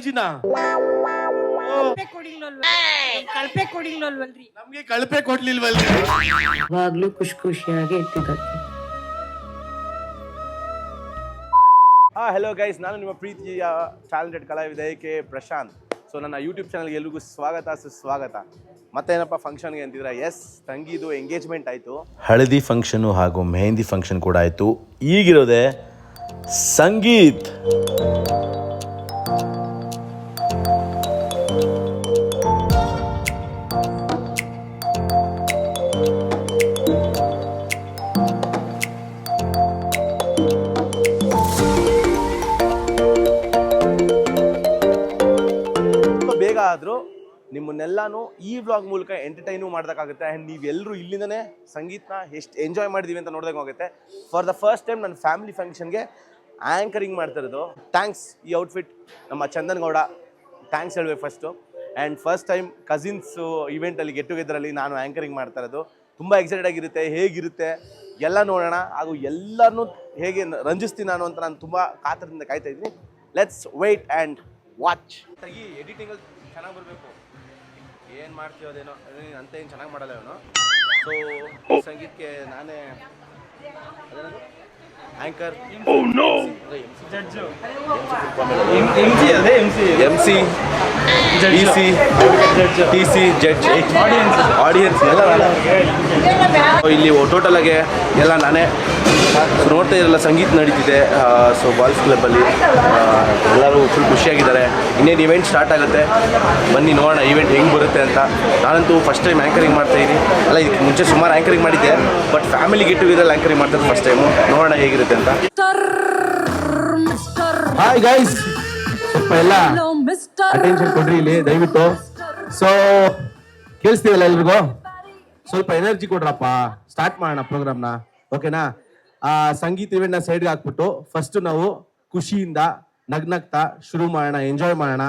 ಐಜಿನ? ಕಳಪೆ ಕೊಡಿಲ್ವಲ್ರಿ ನಮ್ಗೆ ಕಳಪೆ ಕೊಡ್ಲಿಲ್ವಲ್ರಿ? ಯಾವಾಗ್ಲೂ ಖುಷಿ ಖುಷಿಯಾಗಿ ಇಟ್ಟಿದ್ದಾರೆ. ಹಾ ಹೆಲೋ ಗೈಸ್ ನಾನು ನಿಮ್ಮ ಪ್ರೀತಿಯ ಟ್ಯಾಲೆಂಟೆಡ್ ಕಲಾವಿದ ಎ ಕೆ ಪ್ರಶಾಂತ್. ಸೊ ನನ್ನ ಯೂಟ್ಯೂಬ್ ಚಾನಲ್ಗೆ ಎಲ್ರಿಗೂ ಸ್ವಾಗತ ಸುಸ್ವಾಗತ. ಮತ್ತೇನಪ್ಪ ಫಂಕ್ಷನ್ಗೆ ಅಂತಿದ್ರೆ ಎಸ್ ತಂಗಿದು ಎಂಗೇಜ್ಮೆಂಟ್ ಆಯಿತು. ಹಳದಿ ಫಂಕ್ಷನು ಹಾಗೂ ಮೆಹಂದಿ ಫಂಕ್ಷನ್ ಕೂಡ ಆಯಿತು. ಈಗಿರೋದೆ ಸಂಗೀತ್. ನಿಮ್ಮನ್ನೆಲ್ಲಾನು ಈ ವ್ಲಾಗ್ ಮೂಲಕ ಎಂಟರ್ಟೈನು ಮಾಡೋದಕ್ಕಾಗುತ್ತೆ. ಆ್ಯಂಡ್ ನೀವೆಲ್ಲರೂ ಇಲ್ಲಿಂದನೇ ಸಂಗೀತನ ಎಷ್ಟು ಎಂಜಾಯ್ ಮಾಡಿದೀವಿ ಅಂತ ನೋಡೋದಕ್ಕಾಗುತ್ತೆ ಫಾರ್ ದ ಫಸ್ಟ್ ಟೈಮ್ ನನ್ನ ಫ್ಯಾಮಿಲಿ ಫಂಕ್ಷನ್ಗೆ ಆ್ಯಂಕರಿಂಗ್ ಮಾಡ್ತಿರೋದು ಥ್ಯಾಂಕ್ಸ್ ಈ ಔಟ್ಫಿಟ್ ನಮ್ಮ ಚಂದನ್ ಗೌಡ. ಥ್ಯಾಂಕ್ಸ್ ಹೇಳ್ಬೇಕು first and first time cousins ಇವೆಂಟಲ್ಲಿ get ಟುಗೆದರಲ್ಲಿ ನಾನು ಆ್ಯಂಕರಿಂಗ್ ಮಾಡ್ತಾ ಇರೋದು. ತುಂಬ ಎಕ್ಸೈಟೆಡ್ ಆಗಿರುತ್ತೆ, ಹೇಗಿರುತ್ತೆ, ಎಲ್ಲ ನೋಡೋಣ. ಹಾಗೂ ಎಲ್ಲರನ್ನೂ ಹೇಗೆ ರಂಜಿಸ್ತೀನಿ ನಾನು ಅಂತ ನಾನು ತುಂಬ ಕಾತರದಿಂದ ಕಾಯ್ತಾ ಇದ್ದೀನಿ. ಲೆಟ್ಸ್ ವೆಯ್ಟ್ ಆ್ಯಂಡ್ ವಾಚ್ ಎಡಿಟಿಂಗಲ್ಲಿ ಚೆನ್ನಾಗಿ ಬರಬೇಕು. ಏನು ಮಾಡ್ತೀಯೋದೇನೋ ಅಂತ ಏನು ಚೆನ್ನಾಗಿ ಮಾಡಲ್ಲ ಇವನು. ಸೊ ಸಂಗೀತಕ್ಕೆ ನಾನೇ anchor M C T C T C judge audience ಎಲ್ಲ So, ಇಲ್ಲಿ ಟೋಟಲ್ ಆಗಿ ಎಲ್ಲ ನಾನೇ. ನೋಡ್ತಾ ಇರಲ್ಲ ಸಂಗೀತ ನಡೀತಿದೆ. ಸೊ ಬಾಯ್ಸ್ ಕ್ಲಬ್ಬಲ್ಲಿ ಎಲ್ಲರೂ ಫುಲ್ ಖುಷಿಯಾಗಿದ್ದಾರೆ. ಇನ್ನೇನು ಇವೆಂಟ್ ಸ್ಟಾರ್ಟ್ ಆಗುತ್ತೆ? ಬನ್ನಿ ನೋಡೋಣ ಇವೆಂಟ್ ಹೆಂಗೆ ಬರುತ್ತೆ ಅಂತ. ನಾನಂತೂ ಫಸ್ಟ್ ಟೈಮ್ ಆ್ಯಂಕರಿಂಗ್ ಮಾಡ್ತಾ ಇದ್ದೀನಿ ಅಲ್ಲ ಇದಕ್ಕೆ ಮುಂಚೆ ಸುಮಾರು ಆ್ಯಂಕರಿಂಗ್ ಮಾಡಿದ್ದೆ but family get together anchoring ಮಾಡ್ತಾರೆ ಫಸ್ಟ್ ಟೈಮು ನೋಡೋಣ ಹೇಗಿರುತ್ತೆ ಅಂತ. ಹಾಯ್ ಗೈಸ್ ಸ್ವಲ್ಪ ಎಲ್ಲ ಅಟೆನ್ಷನ್ ಕೊಡ್ರಿ ಇಲ್ಲಿ, ದಯವಿಟ್ಟು. ಸೊ ಕೇಳಿಸ್ತೀವಲ್ಲ ಎಲ್ರಿಗೂ? ಸ್ವಲ್ಪ ಎನರ್ಜಿ ಕೊಡ್ರಪ್ಪ. ಸ್ಟಾರ್ಟ್ ಮಾಡೋಣ ಪ್ರೋಗ್ರಾಮ್ನ ಓಕೆನಾ ಆ, ಸಂಗೀತ ಇವೆಂಟ್ನ ಸೈಡ್ಗೆ ಹಾಕ್ಬಿಟ್ಟು ಫಸ್ಟ್ ನಾವು ಖುಷಿಯಿಂದ ನಗ್ನಗ್ತಾ ಶುರು ಮಾಡೋಣ ಎಂಜಾಯ್ ಮಾಡೋಣ.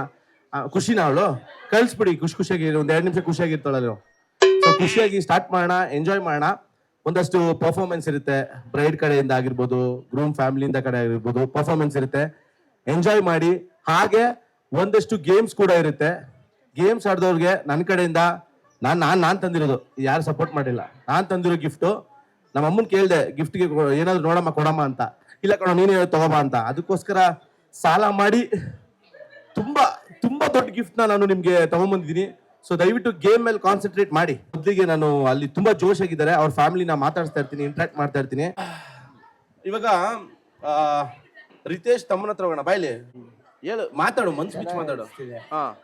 ಖುಷಿನ ಅವಳು? ಕಳಿಸ್ಬಿಡಿ, ಖುಷಿ ಖುಷಿಯಾಗಿ, ಒಂದು ಎರಡು ನಿಮಿಷ ಖುಷಿಯಾಗಿರ್ತಾಳಲ್ಲ ಸೊ ಖುಷಿಯಾಗಿ ಸ್ಟಾರ್ಟ್ ಮಾಡೋಣ ಎಂಜಾಯ್ ಮಾಡೋಣ. ಒಂದಷ್ಟು ಪರ್ಫಾರ್ಮೆನ್ಸ್ ಇರುತ್ತೆ. ಬ್ರೈಡ್ ಕಡೆಯಿಂದ ಆಗಿರ್ಬೋದು ಗ್ರೂಮ್ ಫ್ಯಾಮಿಲಿಯಿಂದ ಕಡೆ ಆಗಿರ್ಬೋದು ಪರ್ಫಾರ್ಮೆನ್ಸ್ ಇರುತ್ತೆ. ಎಂಜಾಯ್ ಮಾಡಿ. ಹಾಗೆ ಒಂದಷ್ಟು ಗೇಮ್ಸ್ ಕೂಡ ಇರುತ್ತೆ. ಗೇಮ್ಸ್ ಆಡಿದವ್ರಿಗೆ ನನ್ನ ಕಡೆಯಿಂದ ನಾನು ನಾನು ನಾನು ತಂದಿರೋದು. ಯಾರು ಸಪೋರ್ಟ್ ಮಾಡಿಲ್ಲ. ನಾನು ತಂದಿರೋ ಗಿಫ್ಟ್ ನಮ್ಮ ಅಮ್ಮನ ಕೇಳಿದೆ ಗಿಫ್ಟ್ಗೆ ಏನಾದ್ರು ನೋಡಮ್ಮ, ಕೊಡಮ್ಮ ಅಂತ. ಇಲ್ಲ ಕಣ, ನೀನೇ ತಗೋಬಾ ಅಂತ. ಅದಕ್ಕೋಸ್ಕರ ಸಾಲ ಮಾಡಿ ತುಂಬಾ ತುಂಬಾ ದೊಡ್ಡ ಗಿಫ್ಟ್ನ ನಾನು ನಿಮಗೆ ತಗೊಂಡ್ಬಂದಿದ್ದೀನಿ ಸೊ ದಯವಿಟ್ಟು ಗೇಮ್ ಮೇಲೆ ಕಾನ್ಸಂಟ್ರೇಟ್ ಮಾಡಿ. ಮೊದಲಿಗೆ ನಾನು ಅಲ್ಲಿ ತುಂಬಾ ಜೋಶ್ ಆಗಿದ್ದಾರೆ. ಅವ್ರ ಫ್ಯಾಮಿಲಿನ ಮಾತಾಡ್ತಾ ಇರ್ತೀನಿ ಇಂಟ್ರಾಕ್ಟ್ ಮಾಡ್ತಾ ಇರ್ತೀನಿ. ಇವಾಗ ರಿತೇಶ್ ತಮ್ಮನ ಹತ್ರ ಹೋಗೋಣ. ಬಾಯ್ಲಿ ಹೇಳು ಮಾತಾಡು ಮನ್ಸು ಬಿಚ್ಚಿ ಮಾತಾಡು. ಹಾ.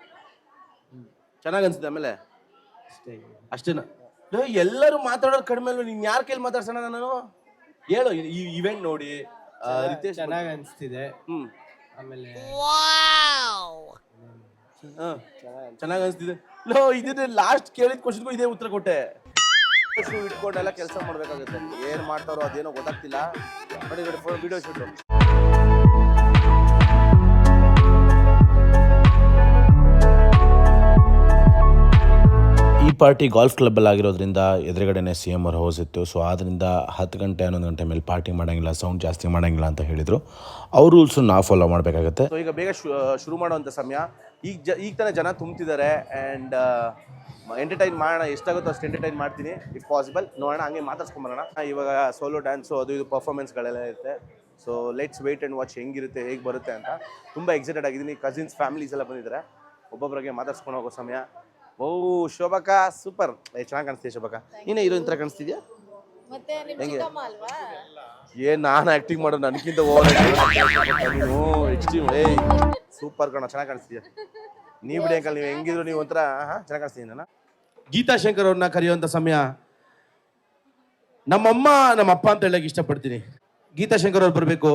ಚೆನ್ನಾಗಿ ಅನ್ಸುತ್ತೆ ಆಮೇಲೆ? ಅಷ್ಟೇನಾ? ಎಲ್ಲರೂ ಮಾತಾಡೋದು ಕಡಿಮೆ ಅಲ್ವಾ? ನೀನ್ ಯಾರ ಕೈಲಿ ಮಾತಾಡ್ಸೋಣ ನಾನು? ಹೇಳು ಈ- ಇವೆಂಟ್ ನೋಡಿ. ಆ, ರಿತೇಶ್ ಚೆನ್ನಾಗಿ ಅನಿಸ್ತಿದೆ. ಹ್ಮ್. ಆಮೇಲೆ ಚೆನ್ನಾಗಿ ಅನಿಸ್ತಿದೆ. ಲೋ ಇದನ್ನೇ ಲಾಸ್ಟ್ ಕೇಳಿದ ಕ್ವಶನ್ಗೂ ಇದೇ ಉತ್ತರ ಕೊಟ್ಟೆ. ಇಟ್ಕೊಂಡೆಲ್ಲ ಕೆಲಸ ಮಾಡ್ಬೇಕಾಗುತ್ತೆ. ಏನ್ ಮಾಡ್ತಾರೋ ಅದೇನೋ ಗೊತ್ತಾಗ್ತಿಲ್ಲ. ನೋಡಿ ನೋಡಿ ವಿಡಿಯೋ ಶೂಟು ಪಾರ್ಟಿ ಗಾಲ್ಫ್ ಕ್ಲಬ್ಬಲ್ಲಿ ಆಗಿರೋದ್ರಿಂದ ಎದುರುಗಡೆನೆ ಸಿ ಎಂ ಅವ್ರ ಹೌಸ್ ಇತ್ತು. ಸೊ ಆದ್ದರಿಂದ ಹತ್ತು ಗಂಟೆ, ಹನ್ನೊಂದು ಗಂಟೆ ಮೇಲೆ ಪಾರ್ಟಿ ಮಾಡೋಂಗಿಲ್ಲ ಸೌಂಡ್ ಜಾಸ್ತಿ ಮಾಡೋಂಗಿಲ್ಲ ಅಂತ ಹೇಳಿದರು. ಅವ್ರ ರೂಲ್ಸು ನಾ ಫಾಲೋ ಮಾಡಬೇಕಾಗತ್ತೆ. ಸೊ ಈಗ ಬೇಗ ಶುರು ಮಾಡುವಂಥ ಸಮಯ. ಈಗ ಜ, ಈಗ ತಾನೇ ಜನ ತುಂಬ್ತಿದ್ದಾರೆ ಆ್ಯಂಡ್ ಎಂಟರ್ಟೈನ್ ಮಾಡೋಣ, ಎಷ್ಟಾಗುತ್ತೋ ಅಷ್ಟು ಎಂಟರ್ಟೈನ್ ಮಾಡ್ತೀನಿ. ಇಫ್ ಪಾಸಿಬಲ್ ನೋಡೋಣ, ಹಂಗೆ ಮಾತಾಡ್ಸ್ಕೊಂಬರೋಣ. ಇವಾಗ ಸೋಲೋ ಡ್ಯಾನ್ಸು ಅದು ಇದು ಪರ್ಫಾರ್ಮೆನ್ಸ್ಗಳೆಲ್ಲ ಇರುತ್ತೆ. So let's wait and watch ಹೆಂಗಿರುತ್ತೆ, ಹೇಗೆ ಬರುತ್ತೆ ಅಂತ. ತುಂಬ ಎಕ್ಸೈಟೆಡ್ ಆಗಿದ್ದೀನಿ. ಕಸಿನ್ಸ್ ಫ್ಯಾಮಿಲೀಸ್ ಎಲ್ಲ ಬಂದಿದ್ದಾರೆ. ಒಬ್ಬೊಬ್ಬರಿಗೆ ಮಾತಾಡ್ಸ್ಕೊಂಡು ಹೋಗೋ ಸಮಯ. ಓ ಶೋಭಕ ಸೂಪರ್. ಚೆನ್ನಾಗಿ ಕಾಣಿಸ್ತೀಯ ಶೋಭಕ. ನೀನೇ ಹೀರೋಯಿನ್ ಥರ ಕಾಣಿಸ್ತಿದ್ಯಾ? ಮತ್ತೆ ನಿಮ್ ಹೆಂಗೆ? ಚಿಕ್ಕಮ್ಮ ಅಲ್ವಾ? ಏನ್ ನಾನು ಆಕ್ಟಿಂಗ್ ಮಾಡೋದು ನನಗಿಂತ ಓವರ್ ನೀನು ಎಕ್ಸ್ಟ್ರೀಮ್ ಏಯ್ ಸೂಪರ್ ಕಣ ಚೆನ್ನಾಗಿ ಕಾಣಿಸ್ತೀಯ ನೀವು ಬಿಡಿ ಅಂಕಲ್ ನೀವು ಹೆಂಗಿದ್ರು ನೀವು ಒಂಥರ ಹಾಂ ಚೆನ್ನಾಗಿ ಕಾಣಿಸ್ತೀನಿ ನಾನು? ಗೀತಾ ಶಂಕರ್ ಅವ್ರನ್ನ ಕರೆಯುವಂತ ಸಮಯ. ನಮ್ಮಮ್ಮ ನಮ್ಮ ಅಪ್ಪ ಅಂತ ಹೇಳಕ್ ಇಷ್ಟಪಡ್ತೀನಿ. ಗೀತಾ ಶಂಕರ್ ಅವ್ರು ಬರಬೇಕು.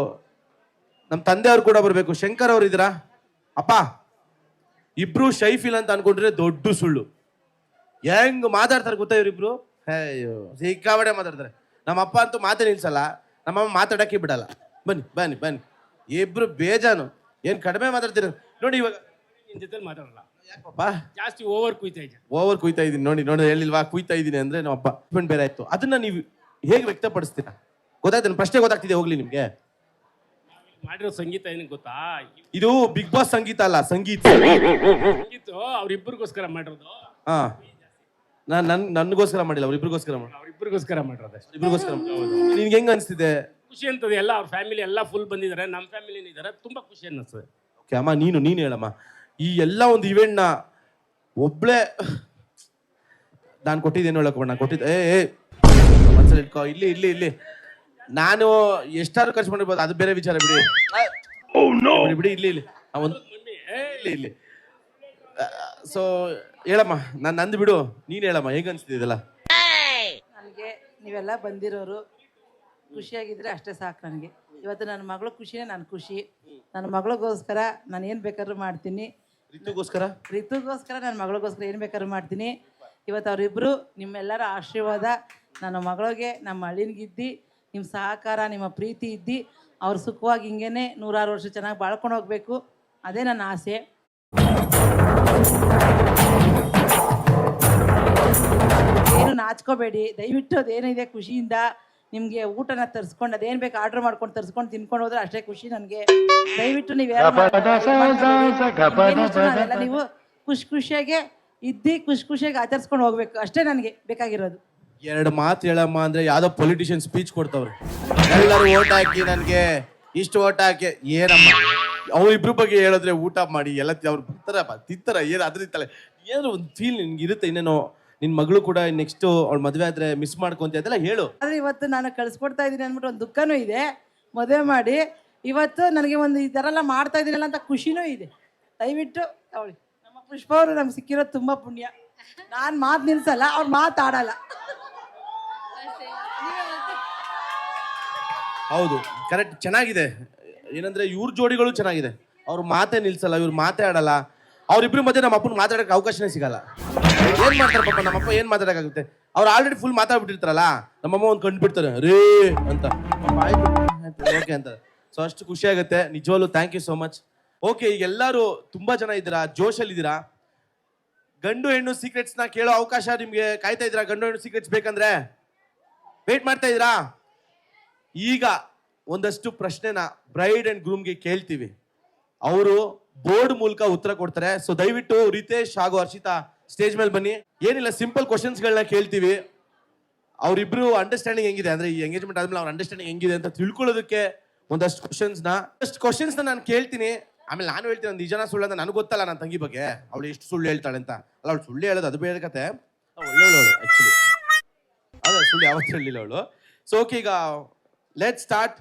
ನಮ್ಮ ತಂದೆಯವ್ರು ಕೂಡ ಬರಬೇಕು. ಶಂಕರ್ ಅವ್ರು ಇದ್ದೀರಾ? ಅಪ್ಪ. ಇಬ್ರು ಶೈಫಿಲ್ ಅಂತ ಅನ್ಕೊಂಡ್ರೆ ದೊಡ್ಡ ಸುಳ್ಳು. ಹೆಂಗ್ ಮಾತಾಡ್ತಾರೆ ಗೊತ್ತಾ ಇವ್ರಿಬ್ರು? ಅಯ್ಯೋ. ಸಿಕ್ಕಾಬಡೆ ಮಾತಾಡ್ತಾರೆ. ನಮ್ಮ ಅಪ್ಪ ಅಂತೂ ಮಾತೇ ನಿಲ್ಸಲ್ಲ ನಮ್ಮಮ್ಮ ಮಾತಾಡಕ್ಕೆ ಬಿಡಲ್ಲ. ಬನ್ನಿ ಬನ್ನಿ ಬನ್ನಿ. ಇಬ್ರು ಬೇಜಾನು. ಏನ್ ಕಡಿಮೆ ಮಾತಾಡ್ತೀರ? ನೋಡಿ ಇವಾಗ ನಿನ್ ಜೊತೆ ಮಾತಾಡಲ್ಲ. ಯಾಕಪ್ಪ? ಜಾಸ್ತಿ ಓವರ್ ಕುಯ್ತಾ ಇದ್ದೆ ಓವರ್ ಕುಯ್ತಾ ಇದೀನಿ ನೋಡಿ ನೋಡಿ ಹೇಳಿಲ್ವಾ? ಕುಯ್ತಾ ಇದ್ದೀನಿ ಅಂದ್ರೆ ನಮ್ಮ ಅಪ್ಪ. ಬೇರೆ ಆಯ್ತು. ಅದನ್ನ ನೀವು ಹೇಗೆ ವ್ಯಕ್ತಪಡಿಸ್ತೀರಾ? ಗೊತ್ತಾಯ್ತು? ಪ್ರಶ್ನೆ ಗೊತ್ತಾಗ್ತಿದೆ ಹೋಗ್ಲಿ ನಿಮ್ಗೆ. ಮಾಡಿರೋ ಸಂಗೀತ ಏನಕ್ಕೆ ಗೊತ್ತಾ? ಇದು ಬಿಗ್ ಬಾಸ್ ಸಂಗೀತ ಅಲ್ಲ ಸಂಗೀತ. ಸಂಗೀತ ಅವ್ರಿಬ್ರಿಗೋಸ್ಕರ ಮಾಡಿರೋದು? ಹಾ. ನಾನ್ ನನ್ ನನ್ಗೋಸ್ಕರ ಮಾಡಿಲ್ಲ ಅವ್ರಿಬ್ರಿಗೋಸ್ಕರ ಮಾಡಿ ಅವ್ರಿಬ್ರಿಗೋಸ್ಕರ ಮಾಡಿರೋದು ಅಷ್ಟೇ. ಇಬ್ರಿಗೋಸ್ಕರ ನಿನ್ಗೆ ಹೆಂಗ್ ಅನ್ಸ್ತಿದೆ? ಖುಷಿ ಅಂತದೆ ಎಲ್ಲ ಅವ್ರ ಫ್ಯಾಮಿಲಿ ಎಲ್ಲ ಫುಲ್ ಬಂದಿದ್ದಾರೆ ನಮ್ಮ ಫ್ಯಾಮಿಲಿ ಇದ್ದಾರೆ ತುಂಬಾ ಖುಷಿ ಅನ್ನಿಸ್ತದೆ. ಓಕೆ ಅಮ್ಮ ನೀನು ನೀನು ಹೇಳಮ್ಮ. ಈ ಎಲ್ಲ ಒಂದು ಇವೆಂಟ್ನ ನ ಒಬ್ಳೆ ನಾನು ಕೊಟ್ಟಿದ್ದೇನು ಹೇಳಕ್ಕೆ ನಾನು ಕೊಟ್ಟಿದ್ದೆ ಏ ಏ. ಇಟ್ಕೋ ಇಲ್ಲಿ ಇಲ್ಲಿ ಇಲ್ಲಿ. ನಾನು ಎಷ್ಟಾದ್ರು ಖರ್ಚು ಮಾಡಿರ್ಬೋದು ಅದು ಬೇರೆ ವಿಚಾರ ಬಿಡಿ. ಬಿಡಿ, ಬಿಡಿ ಇಲ್ಲಿ ಇಲ್ಲಿ. ಆ ಒಂದು ಇಲ್ಲಿ ಇಲ್ಲಿ. ಸೊ ಹೇಳಮ್ಮ ನಾನು ನಂದು ಬಿಡು. ನೀನು ಹೇಳಮ್ಮ ಹೇಗೆ ಅನ್ಸ್ತಿದೆ ಇದೆಲ್ಲ? ನನಗೆ ನೀವೆಲ್ಲ ಬಂದಿರೋರು ಖುಷಿಯಾಗಿದ್ರೆ ಅಷ್ಟೇ ಸಾಕು ನನಗೆ. ಇವತ್ತು ನನ್ನ ಮಗಳ ಖುಷಿನೇ ನನ್ನ ಖುಷಿ. ನನ್ನ ಮಗಳಿಗೋಸ್ಕರ ನಾನು ಏನು ಬೇಕಾದ್ರೂ ಮಾಡ್ತೀನಿ. ರಿತುಗೋಸ್ಕರ? ಋತುಗೋಸ್ಕರ ನನ್ನ ಮಗಳಿಗೋಸ್ಕರ ಏನು ಬೇಕಾದ್ರೂ ಮಾಡ್ತೀನಿ. ಇವತ್ತು ಅವರಿಬ್ಬರು ನಿಮ್ಮೆಲ್ಲರ ಆಶೀರ್ವಾದ. ನನ್ನ ಮಗಳಿಗೆ ನಮ್ಮ ಅಳಿನ್ಗಿದ್ದು. ನಿಮ್ಮ ಸಹಕಾರ ನಿಮ್ಮ ಪ್ರೀತಿ ಇದ್ದು ಅವ್ರು ಸುಖವಾಗಿ ಹಿಂಗೇನೆ ನೂರಾರು ವರ್ಷ ಚೆನ್ನಾಗಿ ಬಾಳ್ಕೊಂಡು ಹೋಗಬೇಕು. ಅದೇ ನನ್ನ ಆಸೆ. ಏನು ನಾಚ್ಕೋಬೇಡಿ. ದಯವಿಟ್ಟು ಅದೇನಿದೆ ಖುಷಿಯಿಂದ ನಿಮಗೆ ಊಟನ ತರಿಸ್ಕೊಂಡು ಅದೇನು ಬೇಕು ಆರ್ಡರ್ ಮಾಡ್ಕೊಂಡು ತರಿಸ್ಕೊಂಡು ತಿನ್ಕೊಂಡು ಹೋದ್ರೆ ಅಷ್ಟೇ ಖುಷಿ ನನಗೆ. ದಯವಿಟ್ಟು ನೀವು ನೀವು ಖುಷಿ ಖುಷಿಯಾಗೆ ಇದ್ದು ಖುಷಿ ಖುಷಿಯಾಗಿ ಆಚರಿಸ್ಕೊಂಡು ಹೋಗ್ಬೇಕು. ಅಷ್ಟೇ ನನಗೆ ಬೇಕಾಗಿರೋದು. ಎರಡು ಮಾತು ಹೇಳಮ್ಮ ಅಂದ್ರೆ ಯಾವ್ದೋ ಪೊಲಿಟಿಷಿಯನ್ ಸ್ಪೀಚ್ ಕೊಡ್ತಾವ್ರೆ. ಎಲ್ಲರೂ ಓಟ್ ಹಾಕಿ ನನಗೆ ಇಷ್ಟು ಓಟ್ ಹಾಕಿ, ಏನಮ್ಮ? ಅವ್ರಿಬ್ರು ಬಗ್ಗೆ ಹೇಳಿದ್ರೆ ಊಟ ಮಾಡಿ, ಎಲ್ಲ ಅವ್ರು ಬರ್ತಾರಪ್ಪ ತಿಂತಾರ, ಏನು ಅದ್ರ ಏನೋ ಒಂದು ಫೀಲ್ ನಿನ್ಗೆ ಇರುತ್ತೆ ಇನ್ನೇನೋ? ನಿನ್ ಮಗಳು ಕೂಡ ನೆಕ್ಸ್ಟ್ ಅವ್ಳ ಮದುವೆ ಆದ್ರೆ ಮಿಸ್ ಮಾಡ್ಕೊಂತ ಅದೆಲ್ಲ ಹೇಳು. ಆದ್ರೆ ಇವತ್ತು ನಾನು ಕಳ್ಸ್ಕೊಡ್ತಾ ಇದ್ದೀನಿ ಅಂದ್ಬಿಟ್ಟು ಒಂದು ದುಃಖನೂ ಇದೆ, ಮದುವೆ ಮಾಡಿ. ಇವತ್ತು ನನಗೆ ಒಂದು ಈ ಥರ ಎಲ್ಲ ಮಾಡ್ತಾ ಇದ್ದೀನಲ್ಲ ಅಂತ ಖುಷಿನೂ ಇದೆ. ದಯವಿಟ್ಟು ಅವಳಿ. ನಮ್ಮ ಪುಷ್ಪ ಅವರು ನಮ್ಗೆ ಸಿಕ್ಕಿರೋದು ತುಂಬ ಪುಣ್ಯ. ನಾನು ಮಾತು ನಿಲ್ಸಲ್ಲ, ಅವ್ರು ಮಾತಾಡಲ್ಲ ಹೌದು. ಕರೆಕ್ಟ್ ಚೆನ್ನಾಗಿದೆ. ಏನಂದ್ರೆ ಇವ್ರ ಜೋಡಿಗಳು ಚೆನ್ನಾಗಿದೆ. ಅವ್ರ ಮಾತೇ ನಿಲ್ಸಲ್ಲ, ಇವ್ರು ಮಾತೆ ಆಡಲ್ಲ. ಅವ್ರಿಬ್ರು ಮಧ್ಯೆ ನಮ್ಮ ಅಪ್ಪನ ಮಾತಾಡಕ್ಕೆ ಅವಕಾಶನೇ ಸಿಗಲ್ಲ. ಏನ್ ಮಾಡ್ತಾರೆ ಪಾಪ ನಮ್ಮಪ್ಪ ಏನ್ ಮಾತಾಡಕ್ಕಾಗುತ್ತೆ? ಅವ್ರು ಆಲ್ರೆಡಿ ಫುಲ್ ಮಾತಾಡ್ಬಿಟ್ಟಿರ್ತಾರಲ್ಲ ನಮ್ಮಮ್ಮ ಒಂದು ಕಂಡ್ಬಿಡ್ತಾರೆ ರೇ ಅಂತ. ಓಕೆ ಅಂತ ಸೊ ಅಷ್ಟು ಖುಷಿ ಆಗುತ್ತೆ. ನಿಜವಾಗ್ಲು thank you so much okay ಈಗ ಎಲ್ಲರೂ ತುಂಬಾ ಜನ ಇದ್ದೀರಾ? ಜೋಶಲ್ಲಿ ಇದ್ದೀರಾ? ಗಂಡು ಹೆಣ್ಣು ಸೀಕ್ರೆಟ್ಸ್ನ ಕೇಳೋ ಅವಕಾಶ ನಿಮ್ಗೆ ಕಾಯ್ತಾ ಇದ್ದೀರಾ? ಗಂಡು ಹೆಣ್ಣು ಸೀಕ್ರೆಟ್ಸ್ ಬೇಕಂದ್ರೆ? ವೇಟ್ ಮಾಡ್ತಾ ಇದ್ದೀರಾ? ಈಗ ಒಂದಷ್ಟು ಪ್ರಶ್ನೆನ ಬ್ರೈಡ್ ಅಂಡ್ ಗ್ರೂಮ್ಗೆ ಕೇಳ್ತೀವಿ. ಅವರು ಬೋರ್ಡ್ ಮೂಲಕ ಉತ್ತರ ಕೊಡ್ತಾರೆ. ಸೊ ದಯವಿಟ್ಟು ರಿತೇಶ್ ಹಾಗೂ ಹರ್ಷಿತಾ ಸ್ಟೇಜ್ ಮೇಲೆ ಬನ್ನಿ. ಏನಿಲ್ಲ ಸಿಂಪಲ್ ಕ್ವಶನ್ಸ್ಗಳನ್ನ ಕೇಳ್ತೀವಿ. ಅವರಿಬ್ರು ಅಂಡರ್ಸ್ಟ್ಯಾಂಡಿಂಗ್ ಹೆಂಗಿದೆ? ಅಂದ್ರೆ ಈ ಎಂಗೇಜ್ಮೆಂಟ್ ಆದ್ಮೇಲೆ ಅವ್ರ ಅಂಡರ್ಸ್ಟ್ಯಾಂಡಿಂಗ್ ಹೆಂಗಿದೆ ಅಂತ ತಿಳ್ಕೊಳ್ಳೋದಕ್ಕೆ ಒಂದಷ್ಟು ಕ್ವಶನ್ಸ್ನ ಅಷ್ಟು ಕ್ವಶನ್ಸ್ನ ನಾನು ಕೇಳ್ತೀನಿ. ಆಮೇಲೆ ನಾನು ಹೇಳ್ತೀನಿ ಒಂದು ಜನ ಸುಳ್ಳು ಅಂತ ನನಗೆ ಗೊತ್ತಲ್ಲ ನನ್ನ ತಂಗಿ ಬಗ್ಗೆ. ಅವಳು ಎಷ್ಟು ಸುಳ್ಳು ಹೇಳ್ತಾಳೆ ಅಂತ. ಅಲ್ಲ, ಅವಳು ಸುಳ್ಳು ಹೇಳೋದು ಅದು ಬೇರೆ ಕತೆ. ಒಳ್ಳೆಯವಳು ಅವಳು ಆ್ಯಕ್ಚುಲಿ ಅದೇ ಸುಳ್ಳು ಯಾವತ್ತೂ ಹೇಳಿಲ್ಲ ಅವಳು. ಸೊ ಓಕೆ ಈಗ ಲೆಟ್ ಸ್ಟಾರ್ಟ್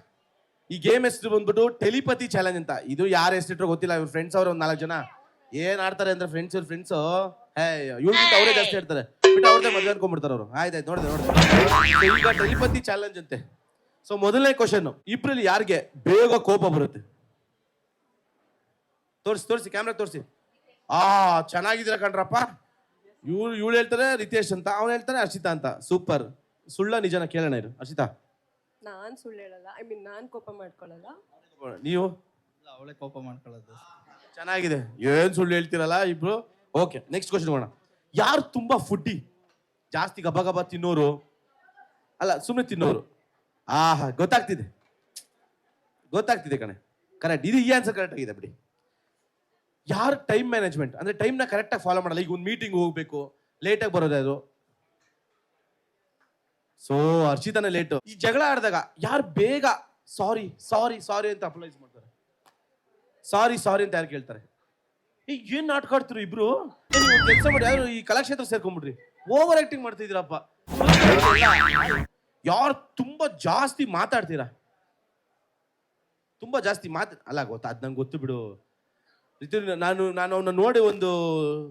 ಈ ಗೇಮ್ ಹೆಸರು ಬಂದ್ಬಿಟ್ಟು ಟೆಲಿಪತಿ ಚಾಲೆಂಜ್ ಅಂತ. ಇದು ಯಾರು ಹೆಸರಿಟ್ರು ಗೊತ್ತಿಲ್ಲ, ಇವ್ರ ಫ್ರೆಂಡ್ಸ್ ಅವ್ರು ಒಂದು ನಾಲ್ಕು ಜನ. ಏನ್ ಆಡ್ತಾರೆ ಅಂದ್ರೆ ಫ್ರೆಂಡ್ಸ್ ಇವ್ರ ಫ್ರೆಂಡ್ಸ್ ಇವ್ರಿಗಿಂತ ಅವರೇ ಜಾಸ್ತಿ ಇರ್ತಾರೆ ಬಿಟ್ಟು ಅವ್ರದ್ದೇ ಮದುವೆ ಅನ್ಕೊಂಡ್ಬಿಡ್ತಾರೆ ಅವರು. ಆಯ್ತಾಯ್ತು ನೋಡಿದೆ ನೋಡಿದೆ. ಈಗ ಟೆಲಿಪತಿ ಚಾಲೆಂಜ್ ಅಂತೆ. ಸೊ ಮೊದಲನೇ ಕ್ವಶನ್ ಇಬ್ರಲ್ಲಿ ಯಾರಿಗೆ ಬೇಗ ಕೋಪ ಬರುತ್ತೆ? ತೋರಿಸಿ ತೋರಿಸಿ ಕ್ಯಾಮ್ರಾ ತೋರಿಸಿ. ಆ, ಚೆನ್ನಾಗಿದ್ದೀರ ಕಣ್ರಪ್ಪ. ಇವ್ರು, ಇವ್ಳು ಹೇಳ್ತಾರೆ, ರಿತೇಶ್ ಅಂತ. ಅವ್ನು ಹೇಳ್ತಾರೆ ಹರ್ಷಿತಾ ಅಂತ. ಸೂಪರ್. ಸುಳ್ಳ ನಿಜನ ಕೇಳೋಣ ಇರು. ಹರ್ಷಿತಾ ನಾನ್ ಸುಳ್ಳು ಹೇಳಲ್ಲ ಐ ಮೀನ್ ನಾನ್ ಕೋಪ ಮಾಡ್ಕೊಳಲ್ಲ. ನೀವು? ಅವಳೇ ಕೋಪ ಮಾಡ್ಕೊಳ್ಳೋದು. ಚೆನ್ನಾಗಿದೆ. ಏನ್ ಸುಳ್ಳು ಹೇಳ್ತೀರಲ್ಲ ಇಬ್ರು? ಓಕೆ ನೆಕ್ಸ್ಟ್ ಕ್ವಶನ್ ಹೋಗೋಣ ಯಾರು ತುಂಬಾ ಫುಡ್ಡಿ ಜಾಸ್ತಿ ಗಬ ಗಬ ತಿನ್ನೋರು? ಅಲ್ಲ ಸುಮ್ಮನೆ ತಿನ್ನೋರು. ಆಹಾ ಗೊತ್ತಾಗ್ತಿದೆ. ಗೊತ್ತಾಗ್ತಿದೆ ಕಣೆ. ಕರೆಕ್ಟ್ ಇದು ಈ ಆನ್ಸರ್ ಕರೆಕ್ಟ್ ಆಗಿದೆ ಬಿಡಿ. ಯಾರು ಟೈಮ್ ಮ್ಯಾನೇಜ್ಮೆಂಟ್ ಅಂದ್ರೆ ಟೈಮ್ನ ಕರೆಕ್ಟಾಗಿ ಫಾಲೋ ಮಾಡಲ್ಲ. ಈಗ ಒಂದು ಮೀಟಿಂಗ್ ಹೋಗ್ಬೇಕು ಲೇಟಾಗಿ ಬರೋದೇ ಯಾರು ಸೊ ಹರ್ಷಿತಾನೆ ಲೇಟು ಈ ಜಗಳ ಆಡಿದಾಗ ಯಾರು ಬೇಗ ಸಾರಿ ಸಾರಿ ಸಾರಿ ಅಂತ ಅಪ್ಲೈಸ್ ಮಾಡ್ತಾರೆ? ಸಾರಿ ಸಾರಿ ಅಂತ ಯಾರು ಕೇಳ್ತಾರೆ? ಏ, ಏನ್ ನಾಟಕ ಆಡ್ತಿರು ಇಬ್ರು? ಕೆಲಸ ಮಾಡಿ ಯಾರು ಈ ಕಲಾಕ್ಷೇತ್ರ ಸೇರ್ಕೊಂಡ್ಬಿಡ್ರಿ. ಓವರ್ ಆಕ್ಟಿಂಗ್ ಮಾಡ್ತಿದ್ದೀರಪ್ಪ. ಯಾರು ತುಂಬಾ ಜಾಸ್ತಿ ಮಾತಾಡ್ತೀರಾ? ತುಂಬಾ ಜಾಸ್ತಿ ಮಾತು, ಅಲ್ಲ, ಗೊತ್ತಾ, ಅದ್ ನಂಗೆ ಗೊತ್ತು ಬಿಡು. ನಾನು ನಾನು ಅವನ್ನ ನೋಡಿ ಒಂದು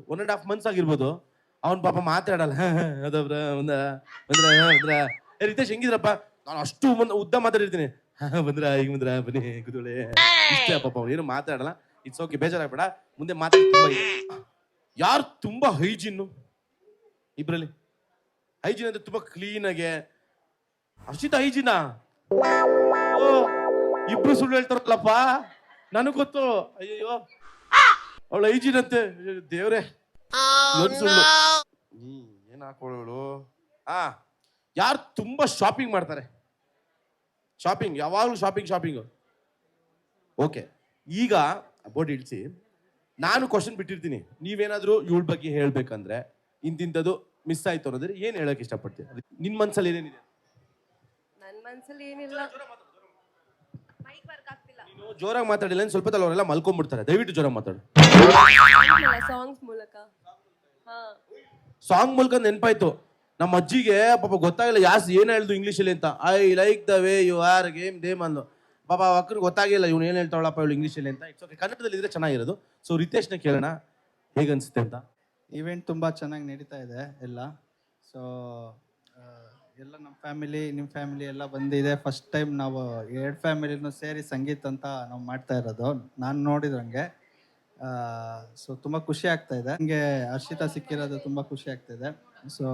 ಒನ್ ಅಂಡ್ ಹಾಫ್ ಮಂತ್ಸ್ ಆಗಿರ್ಬೋದು. ಅವನ್ ಪಾಪ ಮಾತಾಡಲ್ಲ. ಅದವ್ರ ಒಂದ ಬಂದ್ರ ಬಂದ್ರ. ರಿತೇಶ್ ಹೆಂಗಿದ್ರಪ್ಪ? ನಾನು ಅಷ್ಟು ಉದ್ದ ಮಾತಾಡಿರ್ತೀನಿ. "ಹಾ, ಬಂದ್ರ ಈಗ ಬಂದ್ರ ಬನ್ನಿ ಕುದುಳೆ ಪಾಪ ಅವ್ನು. ಏನು ಮಾತಾಡಲ್ಲ. ಇಟ್ಸ್ ಓಕೆ ಬೇಜಾರಾಗ್ಬೇಡ. ಮುಂದೆ ಮಾತಾಡಿ ಯಾರು ತುಂಬಾ ಹೈಜಿನ್ನು? ಇಬ್ರಲ್ಲಿ. ಹೈಜಿನ್ ಅಂದ್ರೆ ತುಂಬಾ ಕ್ಲೀನ್ ಆಗಿ. ಹರ್ಷಿತ ಹೈಜಿನ? ಇಬ್ರು ಸುಳ್ಳು ಹೇಳ್ತಾರಲ್ಲಪ್ಪ. ನನಗ್ ಗೊತ್ತು. ಅಯ್ಯಯ್ಯೋ. ಅವಳು ಹೈಜಿನ್ ಅಯ್ಯೋ, ದೇವ್ರೇ. ಏನ್ ಹಾಕೊಳ್ಳೋಳು ಆ ಯಾರು ತುಂಬಾ ಶಾಪಿಂಗ್ ಮಾಡ್ತಾರೆ. ಶಾಪಿಂಗ್ ಯಾವಾಗ್ಲೂ ಶಾಪಿಂಗ್ ಶಾಪಿಂಗ್ ಓಕೆ ಈಗ ಬೋರ್ಡ್ ಇಳಿಸಿ ನಾನು ಕ್ವಶನ್ ಬಿಟ್ಟಿರ್ತೀನಿ. ನೀವೇನಾದರೂ ಇವಳ ಬಗ್ಗೆ ಹೇಳ್ಬೇಕಂದ್ರೆ ಇಂತಿಂಥದ್ದು ಮಿಸ್ ಆಯ್ತು ಅನ್ನೋದ್ರೆ ಏನ್ ಹೇಳಕ್ ಅದಕ್ಕೆ ನಿನ್ ಮನ್ಸಲ್ಲಿ ಏನೇನಿದೆ? ನನ್ನ ಮನ್ಸಲ್ಲಿ ಏನಿಲ್ಲ. ಮೈಕ್ ವರ್ಕ್ ಆಗ್ತಿಲ್ಲ. ನೀನು ಜೋರಾಗಿ ಮಾತಾಡಿಲ್ಲ ಸ್ವಲ್ಪ ಅವರೆಲ್ಲ ಮಲ್ಕೊಂಡ್ಬಿಡ್ತಾರೆ. ದಯವಿಟ್ಟು ಜೋರಾಗಿ ಮಾತಾಡು. ಸಾಂಗ್ಸ್ ಮೂಲಕ. ಸಾಂಗ್ ಮೂಲಕ ನೆನಪಾಯ್ತು. ನಮ್ಮ ಅಜ್ಜಿಗೆ, ಪಾಪ ಗೊತ್ತಾಗಿಲ್ಲ, ಯಾಸ್ ಏನ್ ಹೇಳ್ದು ಇಂಗ್ಲೀಷಲ್ಲಿ ಅಂತ. I like the way you are game them ಅಂದು ಪಾಪ ಅಕ್ಕನಿಗೆ ಗೊತ್ತಾಗಿಲ್ಲ, ಇವ್ನು ಏನ್ ಹೇಳ್ತಾವಳಪ್ಪ ಇವಳು ಇಂಗ್ಲೀಷಲ್ಲಿ ಅಂತ. ಇಟ್ಸ್ ಓಕೆ ಕನ್ನಡದಲ್ಲಿ ಇದ್ರೆ ಚೆನ್ನಾಗಿರೋದು. ಸೊ ರಿತೇಶ್ನ ಕೇಳೋಣ. ಹೇಗನ್ಸುತ್ತೆ ಅಂತ? ಇವೆಂಟ್ ತುಂಬ ಚೆನ್ನಾಗಿ ನಡೀತಾ ಇದೆ, ಎಲ್ಲ. ಸೊ ಎಲ್ಲ ನಮ್ಮ ಫ್ಯಾಮಿಲಿ ನಿಮ್ಮ ಫ್ಯಾಮಿಲಿ ಎಲ್ಲ ಬಂದಿದೆ. ಫಸ್ಟ್ ಟೈಮ್ ನಾವು ಎರಡು ಫ್ಯಾಮಿಲಿನೂ ಸೇರಿ ಸಂಗೀತ ಅಂತ ನಾವು ಮಾಡ್ತಾ ಇರೋದು. ನಾನು ನೋಡಿದಂಗೆ ಸೊ ತುಂಬ ಖುಷಿ ಆಗ್ತಾ ಇದೆ. ನಿಮಗೆ ಹರ್ಷಿತಾ ಸಿಕ್ಕಿರೋದು ತುಂಬ ಖುಷಿ ಆಗ್ತಾ ಇದೆ. ಸೊ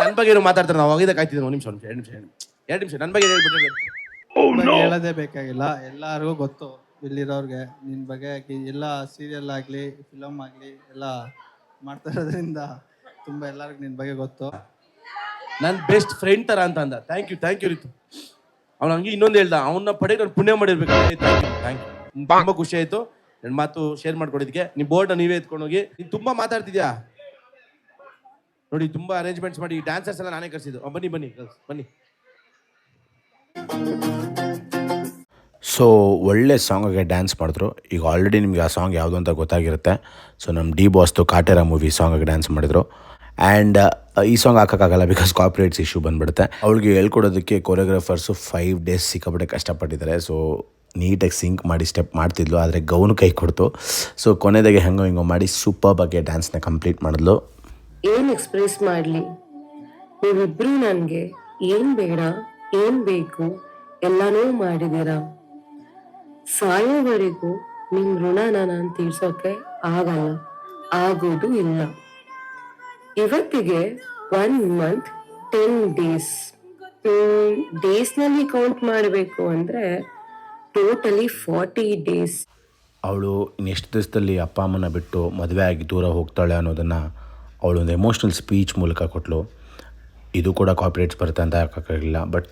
ನನ್ನ ಬಗ್ಗೆ ಏನೋ ಮಾತಾಡ್ತಾರೆ ನಾವು ಹೋಗಿದ್ದೆ ಕಾಯ್ತಿದ್ದೆ. ಒಂದು ನಿಮಿಷ ಎರಡು ನಿಮಿಷ ಎರಡು ನಿಮಿಷ ನನ್ನ ಬಗ್ಗೆ ಹೇಳದೇ ಬಗ್ಗೆ ಹೇಳೋದೇ ಬೇಕಾಗಿಲ್ಲ. ಎಲ್ಲರಿಗೂ ಗೊತ್ತು ಇಲ್ಲಿರೋರ್ಗೆ. ನಿನ್ನ ಬಗ್ಗೆ ಎಲ್ಲ ಸೀರಿಯಲ್ ಆಗಲಿ ಫಿಲಮ್ ಆಗಲಿ ಎಲ್ಲ ಮಾಡ್ತಾ ಇರೋದ್ರಿಂದ ತುಂಬ ಎಲ್ಲರಿಗೂ ನಿನ್ನ ಬಗ್ಗೆ ಗೊತ್ತು. ನನ್ನ ಬೆಸ್ಟ್ ಫ್ರೆಂಡ್ ತರ ಅಂತ ಅಂದ. Thank you thank you Ritu. ಅವ್ನು ಹಂಗೆ ಇನ್ನೊಂದು ಹೇಳ್ದ ಅವನ್ನ ಪಡೆ ನಾನು ಪುಣ್ಯ ಮಾಡಿರ್ಬೇಕು. ಥ್ಯಾಂಕ್ ಯು ಥ್ಯಾಂಕ್ ಯು ತುಂಬಾ ಖುಷಿ ಆಯ್ತು. ನನ್ನ ಮಾತು ಶೇರ್ ಮಾಡ್ಕೊಡಿದ್ಕೆ. ನೀವು ಬೋರ್ಡ್ ನೀವೇ ಎತ್ಕೊಂಡು ಹೋಗಿ. ನೀನು ತುಂಬಾ ಮಾತಾಡ್ತಿದ್ಯಾ? ನೋಡಿ ತುಂಬಾ ಅರೇಂಜ್ಮೆಂಟ್ಸ್ ಮಾಡಿ ಡ್ಯಾನ್ಸರ್ಸ್ ಎಲ್ಲ ನಾನೇ ಕರ್ಸಿದ್ದು. ಬನ್ನಿ ಬನ್ನಿ ಬನ್ನಿ. ಸೊ ಒಳ್ಳೆ ಸಾಂಗಿಗೆ ಡ್ಯಾನ್ಸ್ ಮಾಡಿದ್ರು. ಈಗ ಆಲ್ರೆಡಿ ನಿಮಗೆ ಆ ಸಾಂಗ್ ಯಾವುದು ಅಂತ ಗೊತ್ತಾಗಿರುತ್ತೆ. ಸೊ ನಮ್ಮ ಡಿ ಬಾಸ್ದು ಕಾಟೇರ ಮೂವಿ ಸಾಂಗಿಗೆ ಡ್ಯಾನ್ಸ್ ಮಾಡಿದ್ರು. ಆ್ಯಂಡ್ ಈ ಸಾಂಗ್ ಹಾಕೋಕ್ಕಾಗಲ್ಲ ಬಿಕಾಸ್ ಕಾಪ್ರೇಟ್ಸ್ ಇಶ್ಯೂ ಬಂದ್ಬಿಡುತ್ತೆ. ಅವಳಿಗೆ ಹೇಳ್ಕೊಡೋದಕ್ಕೆ ಕೊರಿಯೋಗ್ರಾಫರ್ಸು ಫೈವ್ ಡೇಸ್ ಸಿಕ್ಕಾಪಟ್ಟೆ ಕಷ್ಟಪಟ್ಟಿದ್ದಾರೆ. ಸೊ ನೀಟಾಗಿ ಸಿಂಕ್ ಮಾಡಿ ಸ್ಟೆಪ್ ಮಾಡ್ತಿದ್ಲು. ಆದರೆ ಗೌನು ಕೈ ಕೊಡ್ತು. ಸೊ ಕೊನೆದಾಗೆ ಹೆಂಗೋ ಹಿಂಗೋ ಮಾಡಿ ಸೂಪರ್ ಬಗ್ಗೆ ಡ್ಯಾನ್ಸ್ನ ಕಂಪ್ಲೀಟ್ ಮಾಡಿದ್ಲು. ಏನು ಎಕ್ಸ್ಪ್ರೆಸ್ ಮಾಡಲಿ? ನೀವಿಬ್ರು ನನಗೆ ಏನು ಬೇಡ, ಏನು ಬೇಕು ಎಲ್ಲನೂ ಮಾಡಿದ್ದೀರ? ಸಾಯೋವರೆಗೂ ನಿಮ್ಮ ಋಣನ ನಾನು ತೀರ್ಸೋಕೆ ಆಗಲ್ಲ. ಆಗೋದು ಇಲ್ಲ. ಇವತ್ತಿಗೆ ಒನ್ ಮಂತ್ ಟೆನ್ ಡೇಸ್ ಡೇಸ್ನಲ್ಲಿ ಕೌಂಟ್ ಮಾಡಬೇಕು ಅಂದ್ರೆ ಟೋಟಲಿ ಫಾರ್ಟಿ ಡೇಸ್ ಅವಳು ಇನ್ನೆಷ್ಟು ದಿವಸದಲ್ಲಿ ಅಪ್ಪ ಅಮ್ಮನ ಬಿಟ್ಟು ಮದುವೆ ಆಗಿ ದೂರ ಹೋಗ್ತಾಳೆ ಅನ್ನೋದನ್ನು ಅವಳು ಒಂದು ಎಮೋಷ್ನಲ್ ಸ್ಪೀಚ್ ಮೂಲಕ ಕೊಟ್ಟಳು ಇದು ಕೂಡ ಕಾಪರೇಟ್ಸ್ ಬರುತ್ತೆ ಅಂತ ಹಾಕೋಕ್ಕಾಗಲಿಲ್ಲ ಬಟ್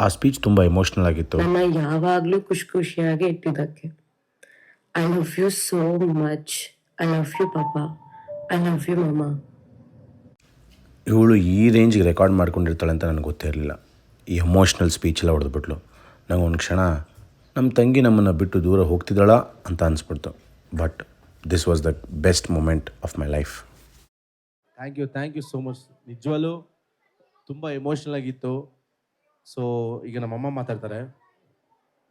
ಆ ಸ್ಪೀಚ್ ತುಂಬ ಎಮೋಷ್ನಲ್ ಆಗಿತ್ತು. ನನ್ನ ಯಾವಾಗಲೂ ಖುಷಿ ಖುಷಿಯಾಗಿ ಇಟ್ಟಿದ್ದಕ್ಕೆ. I love you so much I love you papa I love you mamma ಇವಳು ಈ ರೇಂಜಿಗೆ ರೆಕಾರ್ಡ್ ಮಾಡ್ಕೊಂಡಿರ್ತಾಳೆ ಅಂತ ನನಗೆ ಗೊತ್ತಿರಲಿಲ್ಲ ಈ ಎಮೋಷ್ನಲ್ ಸ್ಪೀಚೆಲ್ಲ ಹೊಡೆದ್ಬಿಟ್ಲು. ನಂಗೆ ಒಂದು ಕ್ಷಣ ನಮ್ಮ ತಂಗಿ ನಮ್ಮನ್ನು ಬಿಟ್ಟು ದೂರ ಹೋಗ್ತಿದ್ದಾಳ? ಅಂತ ಅನಿಸ್ಬಿಡ್ತು. But this was the best moment of my life thank you thank you so much ನಿಜವಲ್ಲೂ ತುಂಬ ಎಮೋಷ್ನಲ್ ಆಗಿತ್ತು. ಸೊ ಈಗ ನಮ್ಮಮ್ಮ ಮಾತಾಡ್ತಾರೆ.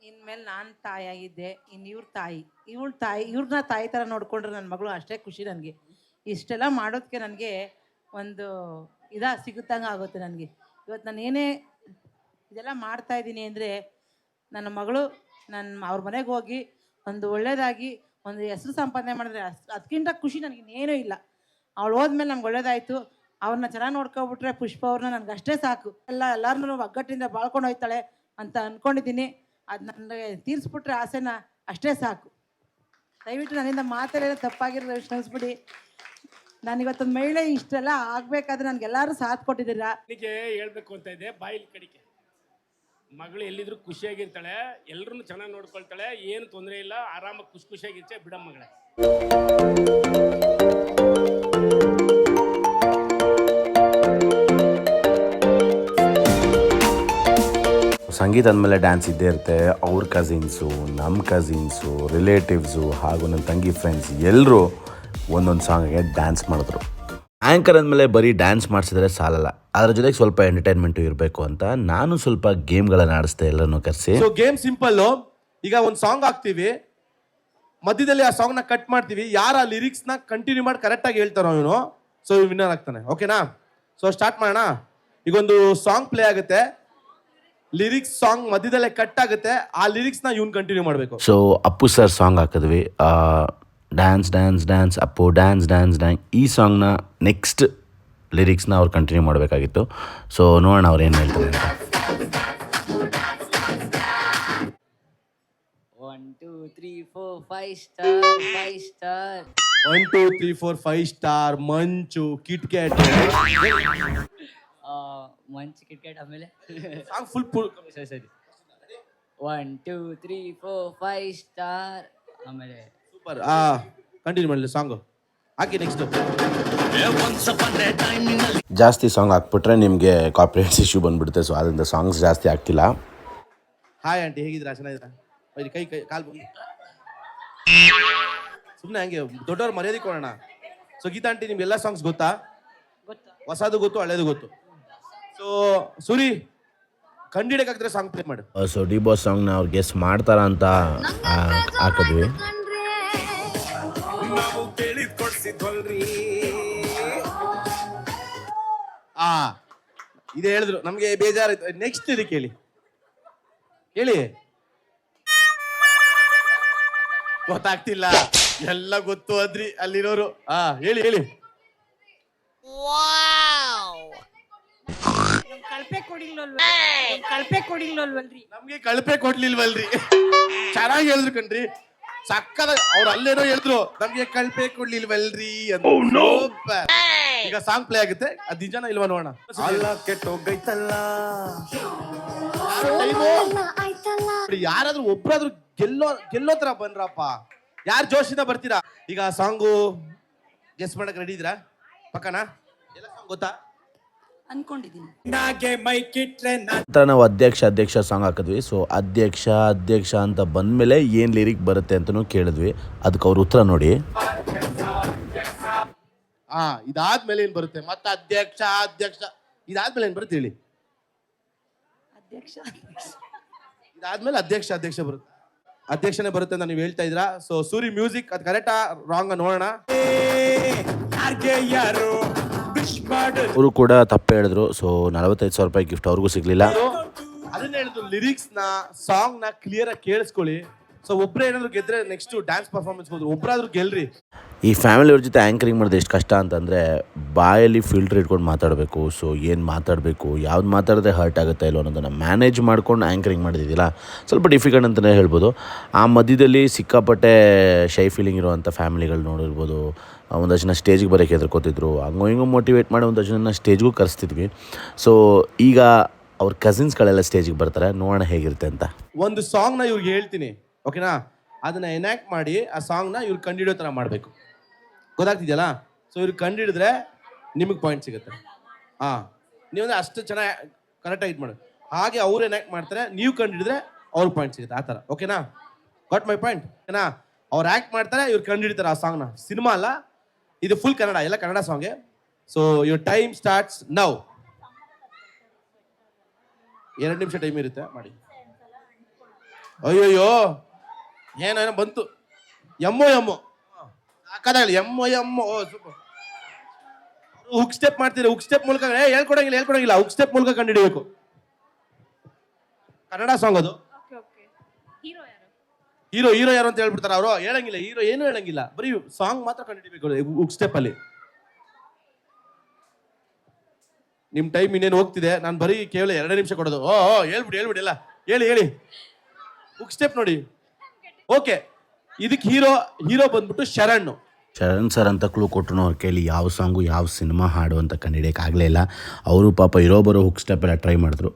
ಇನ್ಮೇಲೆ ನಾನು ತಾಯಿಯಾಗಿದ್ದೆ ಇನ್ನು ಇವ್ರ ತಾಯಿ. ಇವಳ ತಾಯಿ ಇವ್ರನ್ನ ತಾಯಿ ಥರ ನೋಡ್ಕೊಂಡ್ರೆ ನನ್ನ ಮಗಳು ಅಷ್ಟೇ ಖುಷಿ ನನಗೆ. ಇಷ್ಟೆಲ್ಲ ಮಾಡೋದಕ್ಕೆ ನನಗೆ ಒಂದು ಇದ ಸಿಗುತ್ತಂಗೆ ಆಗುತ್ತೆ ನನಗೆ. ಇವತ್ತು ನಾನು ಏನೇ ಇದೆಲ್ಲ ಮಾಡ್ತಾ ಇದ್ದೀನಿ ಅಂದರೆ ನನ್ನ ಮಗಳು ನನ್ನ ಅವ್ರ ಮನೆಗೆ ಹೋಗಿ ಒಂದು ಒಳ್ಳೇದಾಗಿ ಒಂದು ಹೆಸರು ಸಂಪಾದನೆ ಮಾಡಿದ್ರೆ ಅಷ್ಟು ಅದಕ್ಕಿಂತ ಖುಷಿ ನನಗೆ ಇನ್ನೇನೂ ಇಲ್ಲ. ಅವಳು ಹೋದ್ಮೇಲೆ ನಮ್ಗೆ ಒಳ್ಳೇದಾಯಿತು. ಅವ್ರನ್ನ ಚೆನ್ನಾಗಿ ನೋಡ್ಕೊಬಿಟ್ರೆ ಪುಷ್ಪ ಅವ್ರನ್ನ ನನಗೆ ಅಷ್ಟೇ ಸಾಕು. ಎಲ್ಲ ಎಲ್ಲರನ್ನೂ ಒಗ್ಗಟ್ಟಿಂದ ಬಾಳ್ಕೊಂಡು ಹೋಯ್ತಾಳೆ ಅಂತ ಅಂದ್ಕೊಂಡಿದ್ದೀನಿ ಅದು ನನಗೆ ತೀರಿಸ್ಬಿಟ್ರೆ ಆಸೆನ ಅಷ್ಟೇ ಸಾಕು. ದಯವಿಟ್ಟು ನನ್ನಿಂದ ಮಾತಾಡೋದು ತಪ್ಪಾಗಿರೋದು ಕ್ಷಮಿಸ್ಬಿಡಿ ನಾನು ಇವತ್ತೊಂದು ಮಹಿಳೆ ಇಷ್ಟೆಲ್ಲ ಆಗಬೇಕಾದ್ರೆ ನನಗೆಲ್ಲರೂ ಸಾಥ್ ಕೊಟ್ಟಿದ್ದೀರಾ? ನಿಮಗೆ ಹೇಳ್ಬೇಕು ಅಂತ ಇದೆ ಬಾಯಿಲಿ ಕಡಿಕೆ. ಮಗಳು ಎಲ್ಲಿದ್ರು ಖುಷಿಯಾಗಿರ್ತಾಳೆ ಎಲ್ಲರೂ ಚೆನ್ನಾಗಿ ನೋಡ್ಕೊಳ್ತಾಳೆ ಏನು ತೊಂದರೆ ಇಲ್ಲ ಆರಾಮಾಗಿ ಖುಷಿ ಖುಷಿಯಾಗಿರ್ತೆ ಬಿಡ ಮಗಳೇ. ಸಂಗೀತ ಅಂದಮೇಲೆ ಡ್ಯಾನ್ಸ್ ಇದ್ದೇ ಇರುತ್ತೆ. ಅವ್ರ ಕಸಿನ್ಸು ನಮ್ಮ ಕಸಿನ್ಸು ರಿಲೇಟಿವ್ಸು ಹಾಗೂ ನನ್ನ ತಂಗಿ ಫ್ರೆಂಡ್ಸ್ ಎಲ್ಲರೂ ಒಂದೊಂದು ಸಾಂಗ್ಗೆ ಡ್ಯಾನ್ಸ್ ಮಾಡಿದ್ರು. ಆ್ಯಂಕರ್ ಅಂದಮೇಲೆ ಬರೀ ಡ್ಯಾನ್ಸ್ ಮಾಡಿಸಿದ್ರೆ ಸಾಲಲ್ಲ. ಅದ್ರ ಜೊತೆಗೆ ಸ್ವಲ್ಪ ಎಂಟರ್ಟೈನ್ಮೆಂಟು ಇರಬೇಕು ಅಂತ ನಾನು ಸ್ವಲ್ಪ ಗೇಮ್ಗಳನ್ನು ಆಡಿಸ್ತೆ ಎಲ್ಲರನ್ನು ಕರೆಸಿ. ಸೊ ಗೇಮ್ ಸಿಂಪಲ್ಲು ಈಗ ಒಂದು ಸಾಂಗ್ ಹಾಕ್ತೀವಿ. ಮಧ್ಯದಲ್ಲಿ ಆ ಸಾಂಗ್ನ ನ ಕಟ್ ಮಾಡ್ತೀವಿ. ಯಾರು ಆ ಲಿರಿಕ್ಸ್ನ ಕಂಟಿನ್ಯೂ ಮಾಡಿ ಕರೆಕ್ಟಾಗಿ ಹೇಳ್ತಾರೋ ಇವನು. ಸೊ ವಿನ್ನರ್ ಆಗ್ತಾನೆ. ಓಕೆನಾ ಸೊ ಸ್ಟಾರ್ಟ್ ಮಾಡೋಣ. ಈಗ ಒಂದು ಸಾಂಗ್ ಪ್ಲೇ ಆಗುತ್ತೆ. ಲಿರಿಕ್ಸ್ ಸಾಂಗ್ ಮಧ್ಯದಲ್ಲೇ ಕಟ್ ಆಗುತ್ತೆ. ಆ ಲಿರಿಕ್ಸ್ನ ನ ಇವ್ನು ಕಂಟಿನ್ಯೂ ಮಾಡಬೇಕು. ಸೊ ಅಪ್ಪು ಸರ್ ಸಾಂಗ್ ಹಾಕಿದ್ವಿ. Dance dance dance Appu dance dance dance ಈ ಸಾಂಗ್ನ ನೆಕ್ಸ್ಟ್ ಲಿರಿಕ್ಸ್ನ ಅವ್ರು ಕಂಟಿನ್ಯೂ ಮಾಡಬೇಕಾಗಿತ್ತು. ಸೊ ನೋಡೋಣ ಅವ್ರು ಏನು ಹೇಳ್ತಾರೆ ಅಂತ. One two three four Five Star Five Star one two three four Five Star Munch Kit Kat Munch cricket ಆಮೇಲೆ? ಸಾಂಗ್ ಫುಲ್ ಫುಲ್ ಸರಿ ಸರಿ. One two three four Five Star ಆಮೇಲೆ ಸೂಪರ್. ಆ ಕಂಟಿನ್ಯೂ ಮಾಡಲಿ ಸಾಂಗು ಹಾಕಿ next ಜಾಸ್ತಿ song ಹಾಕ್ಬಿಟ್ರೆ ನಿಮಗೆ ಕಾಪಿರೈಟ್ಸ್ ಇಶ್ಯೂ ಬಂದ್ಬಿಡುತ್ತೆ ಸೊ ಅದರಿಂದ ಸಾಂಗ್ಸ್ ಜಾಸ್ತಿ ಆಗ್ತಿಲ್ಲ. ಹಾಯ್ ಆಂಟಿ ಹೇಗಿದ್ದೀರಾ? ಚೆನ್ನಾಗಿದ್ದೀರಾ? ಬೈರಿ ಕೈ ಕೈ ಕಾಲು ಸುಮ್ಮನೆ ಹಂಗೆ ದೊಡ್ಡವ್ರ ಮರ್ಯಾದೆ ಕೊಡೋಣ. ಸೊ ಗೀತಾ ಆಂಟಿ ನಿಮ್ಗೆ ಎಲ್ಲ ಸಾಂಗ್ಸ್ ಗೊತ್ತಾ? ಹೊಸದು ಗೊತ್ತು ಹಳೇದು ಗೊತ್ತು. ಸೊ ಸೂರಿ ಕಂಡಿಡಕ್ಕಾಗ್ತಾರೆ ಸಾಂಗ್ ಪ್ಲೇ ಮಾಡು. ಸೊ ಡಿ ಬಾಸ್ ಸಾಂಗ್ನ ಅವ್ರು ಗೆಸ್ ಮಾಡ್ತಾರ ಅಂತ ಆ, ಹಾಕಿದ್ವಿ ಆ ಇದೇ ಹೇಳಿದ್ರು. ನಮ್ಗೆ ಬೇಜಾರಾಯ್ತು. ನೆಕ್ಸ್ಟ್ ಇದು ಕೇಳಿ. ಹೇಳಿ ಗೊತ್ತಾಗ್ತಿಲ್ಲ. ಎಲ್ಲ ಗೊತ್ತು ಅದ್ರಿ ಅಲ್ಲಿರೋರು. ಹಾ ಹೇಳಿ ಹೇಳಿ. ಕಳಪೆ ಕೊಡಿಲ್ವಲ್ವ ನಮ್ ಕಳಪೆ ಕೊಡಿಲ್ವಲ್ವಲ್ರಿ? ನಮ್ಗೆ ಕಳಪೆ ಕೊಡ್ಲಿಲ್ವಲ್ರಿ. ಚೆನ್ನಾಗಿ ಹೇಳಿದ್ರು ಕಣ್ರಿ. ಸಕ್ಕದ ಅವ್ರು ಅಲ್ಲೇನೋ ಹೇಳಿದ್ರು ನಮ್ಗೆ ಕಳ್ಪೆ ಕೊಡ್ಲಿಲ್ವಲ್ರಿ ಅಂತ. Super. ಈಗ ಸಾಂಗ್ ಪ್ಲೇ ಆಗುತ್ತೆ. ಅದ್ ನಿಜನ ಇಲ್ವಾ ನೋಡೋಣ? ಯಾರಾದ್ರೂ ಒಬ್ರಾದ್ರೂ ಗೆಲ್ಲೋ ಗೆಲ್ಲೋ ತರ ಬನ್ರಪ್ಪ. ಯಾರ್ ಜೋಶಿಂದ ಬರ್ತೀರಾ? ಈಗ ಸಾಂಗು ಗೆಸ್ ಮಾಡಕ್ ರೆಡಿ ಇದ್ದೀರಾ? ಪಕ್ಕನಾ? ಎಲ್ಲ ಸಾಂಗ್ ಗೊತ್ತಾ? ಅನ್ಕೊಂಡಿದ್ದೀನಿ. ನಂತರ ನಾವು ಅಧ್ಯಕ್ಷ ಅಧ್ಯಕ್ಷ ಸಾಂಗ್ ಹಾಕಿದ್ವಿ. ಸೊ ಅಧ್ಯಕ್ಷ ಅಧ್ಯಕ್ಷ ಅಂತ ಬಂದಮೇಲೆ ಏನು ಲಿರಿಕ್ ಬರುತ್ತೆ ಅಂತಲೂ ಕೇಳಿದ್ವಿ. ಅದಕ್ಕೆ ಅವ್ರ ಉತ್ತರ ನೋಡಿ. ಹಾ ಇದಾದ್ಮೇಲೆ ಏನ್ ಬರುತ್ತೆ? ಮತ್ತೆ ಅಧ್ಯಕ್ಷ ಅಧ್ಯಕ್ಷ ಇದಾದ್ಮೇಲೆ ಏನ್ ಬರುತ್ತೆ ಹೇಳಿ? ಅಧ್ಯಕ್ಷ ಇದಾದ್ಮೇಲೆ ಅಧ್ಯಕ್ಷ ಅಧ್ಯಕ್ಷ ಬರುತ್ತೆ. ಅಧ್ಯಕ್ಷನೇ ಬರುತ್ತೆ ಅಂತ ನೀವು ಹೇಳ್ತಾ ಇದ್ರಾ? ಸೊ ಸೂರಿ ಮ್ಯೂಸಿಕ್ ಅದು ಕರೆಕ್ಟಾ ರಾಂಗ್ ನೋಡೋಣ. ಅವರು ಕೂಡ ತಪ್ಪು ಹೇಳಿದ್ರು. ಸೊ ನಲವತ್ತೈದು ಸಾವಿರ ರೂಪಾಯಿ ಗಿಫ್ಟ್ ಅವ್ರಿಗೂ ಸಿಗಲಿಲ್ಲ. ಅದನ್ನ ಹೇಳಿದ್ರು ಲಿರಿಕ್ಸ್ನ ಸಾಂಗ್ನ ಕ್ಲಿಯರ್ ಆಗಿ ಕೇಳಿಸ್ಕೊಳ್ಳಿ. ಸೊ ಒಬ್ರೇ ಏನಾದ್ರು ಗೆದ್ರೆ ನೆಕ್ಸ್ಟ್ ಡ್ಯಾನ್ಸ್ ಪರ್ಫಾರ್ಮೆನ್ಸ್ ಹೋದ್ರು ಒಬ್ರಾದ್ರೂ ಗೆಲ್ರಿ. ಈ ಫ್ಯಾಮಿಲಿಯವ್ರ ಜೊತೆ ಆ್ಯಂಕರಿಂಗ್ ಮಾಡೋದು ಎಷ್ಟು ಕಷ್ಟ ಅಂತಂದರೆ ಬಾಯಲ್ಲಿ ಫಿಲ್ಟರ್ ಇಟ್ಕೊಂಡು ಮಾತಾಡಬೇಕು. ಸೊ ಏನು ಮಾತಾಡಬೇಕು ಯಾವ್ದು ಮಾತಾಡಿದ್ರೆ ಹರ್ಟ್ ಆಗುತ್ತೆ ಇಲ್ಲೋ ಅನ್ನೋದನ್ನು ಮ್ಯಾನೇಜ್ ಮಾಡ್ಕೊಂಡು ಆ್ಯಂಕರಿಂಗ್ ಮಾಡಿದಿಲ್ಲ ಸ್ವಲ್ಪ ಡಿಫಿಕಲ್ಟ್ ಅಂತಲೇ ಹೇಳ್ಬೋದು. ಆ ಮಧ್ಯದಲ್ಲಿ ಸಿಕ್ಕಾಪಟ್ಟೆ ಶೈ ಫೀಲಿಂಗ್ ಇರುವಂಥ ಫ್ಯಾಮಿಲಿಗಳು ನೋಡಿರ್ಬೋದು. ಒಂದಷ್ಟು ಜನ ಸ್ಟೇಜಿಗೆ ಬರೋಕ್ಕೆ ಹೆದರ್ಕೋತಿದ್ರು. ಹಂಗೋ ಹಿಂಗೋ ಮೋಟಿವೇಟ್ ಮಾಡಿ ಒಂದಷ್ಟು ಜನ ಸ್ಟೇಜ್ಗೂ ಕರೆಸ್ತಿದ್ವಿ. ಸೊ ಈಗ ಅವ್ರ ಕಸಿನ್ಸ್ಗಳೆಲ್ಲ ಸ್ಟೇಜಿಗೆ ಬರ್ತಾರೆ. ನೋಡೋಣ ಹೇಗಿರುತ್ತೆ ಅಂತ. ಒಂದು ಸಾಂಗ್ನ ಇವ್ರಿಗೆ ಹೇಳ್ತೀನಿ. ಓಕೆನಾ ಅದನ್ನ ಎನ್ಯಾಕ್ಟ್ ಮಾಡಿ ಆ ಸಾಂಗ್ನ ಇವ್ರು ಕಂಡುಹಿಡಿಯೋ ಥರ ಮಾಡಬೇಕು. ಗೊತ್ತಾಗ್ತಿದೆಯಲ್ಲ? ಸೊ ಇವ್ರು ಕಂಡಿಡಿದ್ರೆ ನಿಮಗೆ ಪಾಯಿಂಟ್ ಸಿಗುತ್ತೆ. ಹಾ. ನೀವಂದ್ರೆ ಅಷ್ಟು ಚೆನ್ನಾಗಿ ಕರೆಕ್ಟಾಗಿ ಇದು ಮಾಡಿ. ಹಾಗೆ ಅವ್ರು ಎನ್ಯಾಕ್ಟ್ ಮಾಡ್ತಾರೆ, ನೀವು ಕಂಡುಹಿಡಿದ್ರೆ ಅವ್ರಿಗೆ ಪಾಯಿಂಟ್ ಸಿಗುತ್ತೆ. ಆ ಥರ. ಓಕೆನಾ ಗಾಟ್ ಮೈ ಪಾಯಿಂಟ್ ಓಕೆನಾ ಅವ್ರು ಆ್ಯಕ್ಟ್ ಮಾಡ್ತಾರೆ, ಇವ್ರು ಕಂಡುಹಿಡಿತಾರೆ ಆ ಸಾಂಗ್ನ ಸಿನಿಮಾ ಅಲ್ಲ ಇದು ಫುಲ್ ಕನ್ನಡ, ಎಲ್ಲ Kannada song so your time starts now ಎರಡು ನಿಮಿಷ ಟೈಮ್ ಇರುತ್ತೆ, ಮಾಡಿ. ಅಯ್ಯೋಯ್ಯೋ, ಏನೋ ಬಂತು. ಎಮ್ಮೋ ಎಮ್ಮೋ. ಹಾಕದಾಗಲಿ ಎಮ್ಮೋ ಎಮ್ಮೋ. ಓ ಹುಕ್ ಸ್ಟೆಪ್ ಮಾಡ್ತೀರಿ? ಹುಕ್ ಸ್ಟೆಪ್ ಮೂಲಕ ಹೇಳ್ಕೊಡಂಗಿಲ್ಲ ಹೇಳ್ಕೊಡಂಗಿಲ್ಲ. ಹುಕ್ ಸ್ಟೆಪ್ ಮೂಲಕ ಕಂಡುಹಿಡಿಬೇಕು. ಕನ್ನಡ ಸಾಂಗ್ ಅದು. ಹೀರೋ ಹೀರೋ ಯಾರು ಅಂತ ಹೇಳ್ಬಿಡ್ತಾರೆ ಅವರು. ಹೇಳಂಗಿಲ್ಲ ಹೀರೋ ಏನು ಹೇಳಂಗಿಲ್ಲ. ಬರೀ ಸಾಂಗ್ ಮಾತ್ರ ಕಂಡುಹಿಡಿಬೇಕು ಹುಕ್ ಸ್ಟೆಪ್ ಅಲ್ಲಿ. ನಿಮ್ ಟೈಮ್ ಇನ್ನೇನು ಹೋಗ್ತಿದೆ? ನಾನು ಬರೀ ಕೇವಲ ಎರಡೇ ನಿಮಿಷ ಕೊಡೋದು. ಓ ಓ ಹೇಳ್ಬಿಡಿ ಹೇಳ್ಬಿಡಿ ಎಲ್ಲ. ಹೇಳಿ ಹೇಳಿ. ಹುಕ್ ಸ್ಟೆಪ್ ನೋಡಿ. ಓಕೆ ಇದಕ್ಕೆ ಹೀರೋ ಹೀರೋ ಬಂದ್ಬಿಟ್ಟು ಶರಣ್. ಶರಣ್ ಸರ್ ಅಂತ ಕ್ಲೂ ಕೊಟ್ಟರು ಅವ್ರು ಕೇಳಿ ಯಾವ ಸಾಂಗು ಯಾವ ಸಿನಿಮಾ ಹಾಡು ಅಂತ ಕಂಡಿಡಿಯೋಕ್ಕಾಗಲೇ ಇಲ್ಲ. ಅವರು ಪಾಪ ಇರೋ ಬರೋ ಹುಕ್ ಸ್ಟೆಪ್ ಎಲ್ಲ ಟ್ರೈ ಮಾಡಿದ್ರು.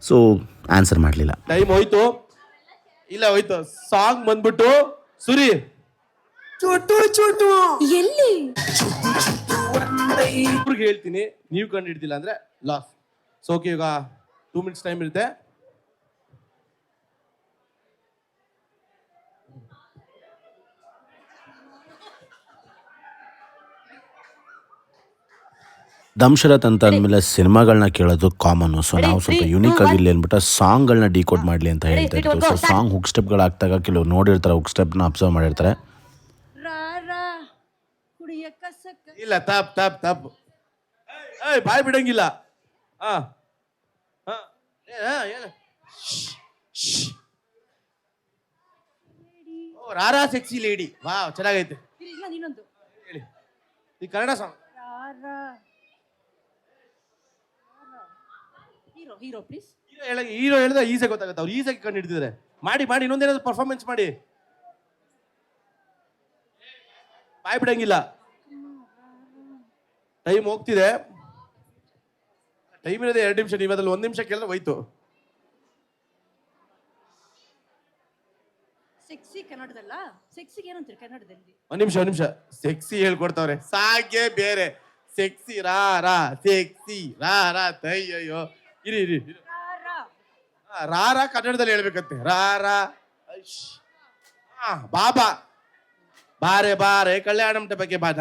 ಸೊ ಆನ್ಸರ್ ಮಾಡಲಿಲ್ಲ. ಟೈಮ್ ಹೋಯ್ತು. ಇಲ್ಲ ಹೋಯ್ತು. ಸಾಂಗ್ ಬಂದ್ಬಿಟ್ಟು ಸುರಿ. ಎಲ್ಲಿ? ಇಬ್ರಿಗೆ ಹೇಳ್ತೀನಿ ನೀವು ಕಂಡು ಹಿಡ್ದಿಲ್ಲ ಅಂದ್ರೆ ಲಾಸ್ ಸೊ ಓಕೆ ಈಗ ಟೂ ಮಿನಿಟ್ಸ್ ಟೈಮ್ ಇರುತ್ತೆ. ದಂಶರಥ್ ಅಂತ ಅಂದಮೇಲೆ ಸಿನಿಮಾಗಳನ್ನ ಕೇಳೋದು ಕಾಮನ್ ಸೊ ನಾವು ಸ್ವಲ್ಪ ಯುನೀಕ್ ಆಗಿರಲಿ ಅಂದ್ಬಿಟ್ಟು ಸಾಂಗ್ಗಳನ್ನ ಡಿಕೋಡ್ ಮಾಡಲಿ ಅಂತ ಹೇಳ್ತಾ ಸೊ ಸಾಂಗ್ ಹುಕ್ ಸ್ಟೆಪ್ಗಳು ಆಗ್ತಾಗ ಕೆಲವು ನೋಡಿರ್ತಾರೆ ಹುಕ್ ಸ್ಟೆಪ್ನ ಅಬ್ಸರ್ವ್ ಮಾಡಿರ್ತಾರೆ. ಇಲ್ಲ ತಪ್ ತಪ್ ತಪ್ ಏಯ್ ಬಾಯ್ ಬಿಡಂಗಿಲ್ಲ. ಹಾ ರಾರಾ ಸೆಕ್ಸಿ ಲೇಡಿ ವಾ ಚೆನ್ನಾಗೈತೆ. ಈ ಕನ್ನಡ ಸಾಂಗ್ ರಾ ರಾ ಹೀರೋ ಹೀರೋ ಪ್ಲೀಸ್ ಹೀರೋ ಹೇಳಿದ್ರೆ ಈಸೆ ಗೊತ್ತಾಗುತ್ತೆ. ಅವ್ರು ಈಸೆ ಕಂಡು ಹಿಡಿದಿದ್ದಾರೆ ಮಾಡಿ ಮಾಡಿ ಇನ್ನೊಂದೇನಾದ್ರು ಪರ್ಫಾರ್ಮೆನ್ಸ್ ಮಾಡಿ. ಬಾಯ್ ಬಿಡಂಗಿಲ್ಲ. ಟೈಮ್ ಹೋಗ್ತಿದೆ. ಟೈಮ್ ಇರೋದೇ ಎರಡು ನಿಮಿಷ ನೀವು ಅದ್ರಲ್ಲಿ ಒಂದು ನಿಮಿಷ ಕೇಳಿದ್ರೆ ಹೋಯ್ತು. ಸೆಕ್ಸಿ ಕನ್ನಡದಲ್ಲ? ಸೆಕ್ಸಿಗೆ ಏನಂತೀರಿ ಕನ್ನಡದಲ್ಲಿ? ಒಂದ್ ನಿಮಿಷ ಒಂದ್ ನಿಮಿಷ. ಸೆಕ್ಸಿ ಹೇಳ್ಕೊಡ್ತಾವ್ರೆ. ಸಾಗೆ ಬೇರೆ. ಸೆಕ್ಸಿ ರಾ ರಾ ಸೆಕ್ಸಿ ರಾ ರಾ ಅಯ್ಯಯ್ಯೋ ಇರಿ ಇರಿ. ಇರಿ. ಆ, ರಾ ರಾ ಕನ್ನಡದಲ್ಲಿ ಹೇಳ್ಬೇಕಂತೆ. ರಾ ರಾ ಐಶ್. ಆ, ಬಾಬಾ. ಬಾರೆ ಬಾರೆ ಕಲ್ಯಾಣಮಠ ಬಗ್ಗೆ ಬಾದ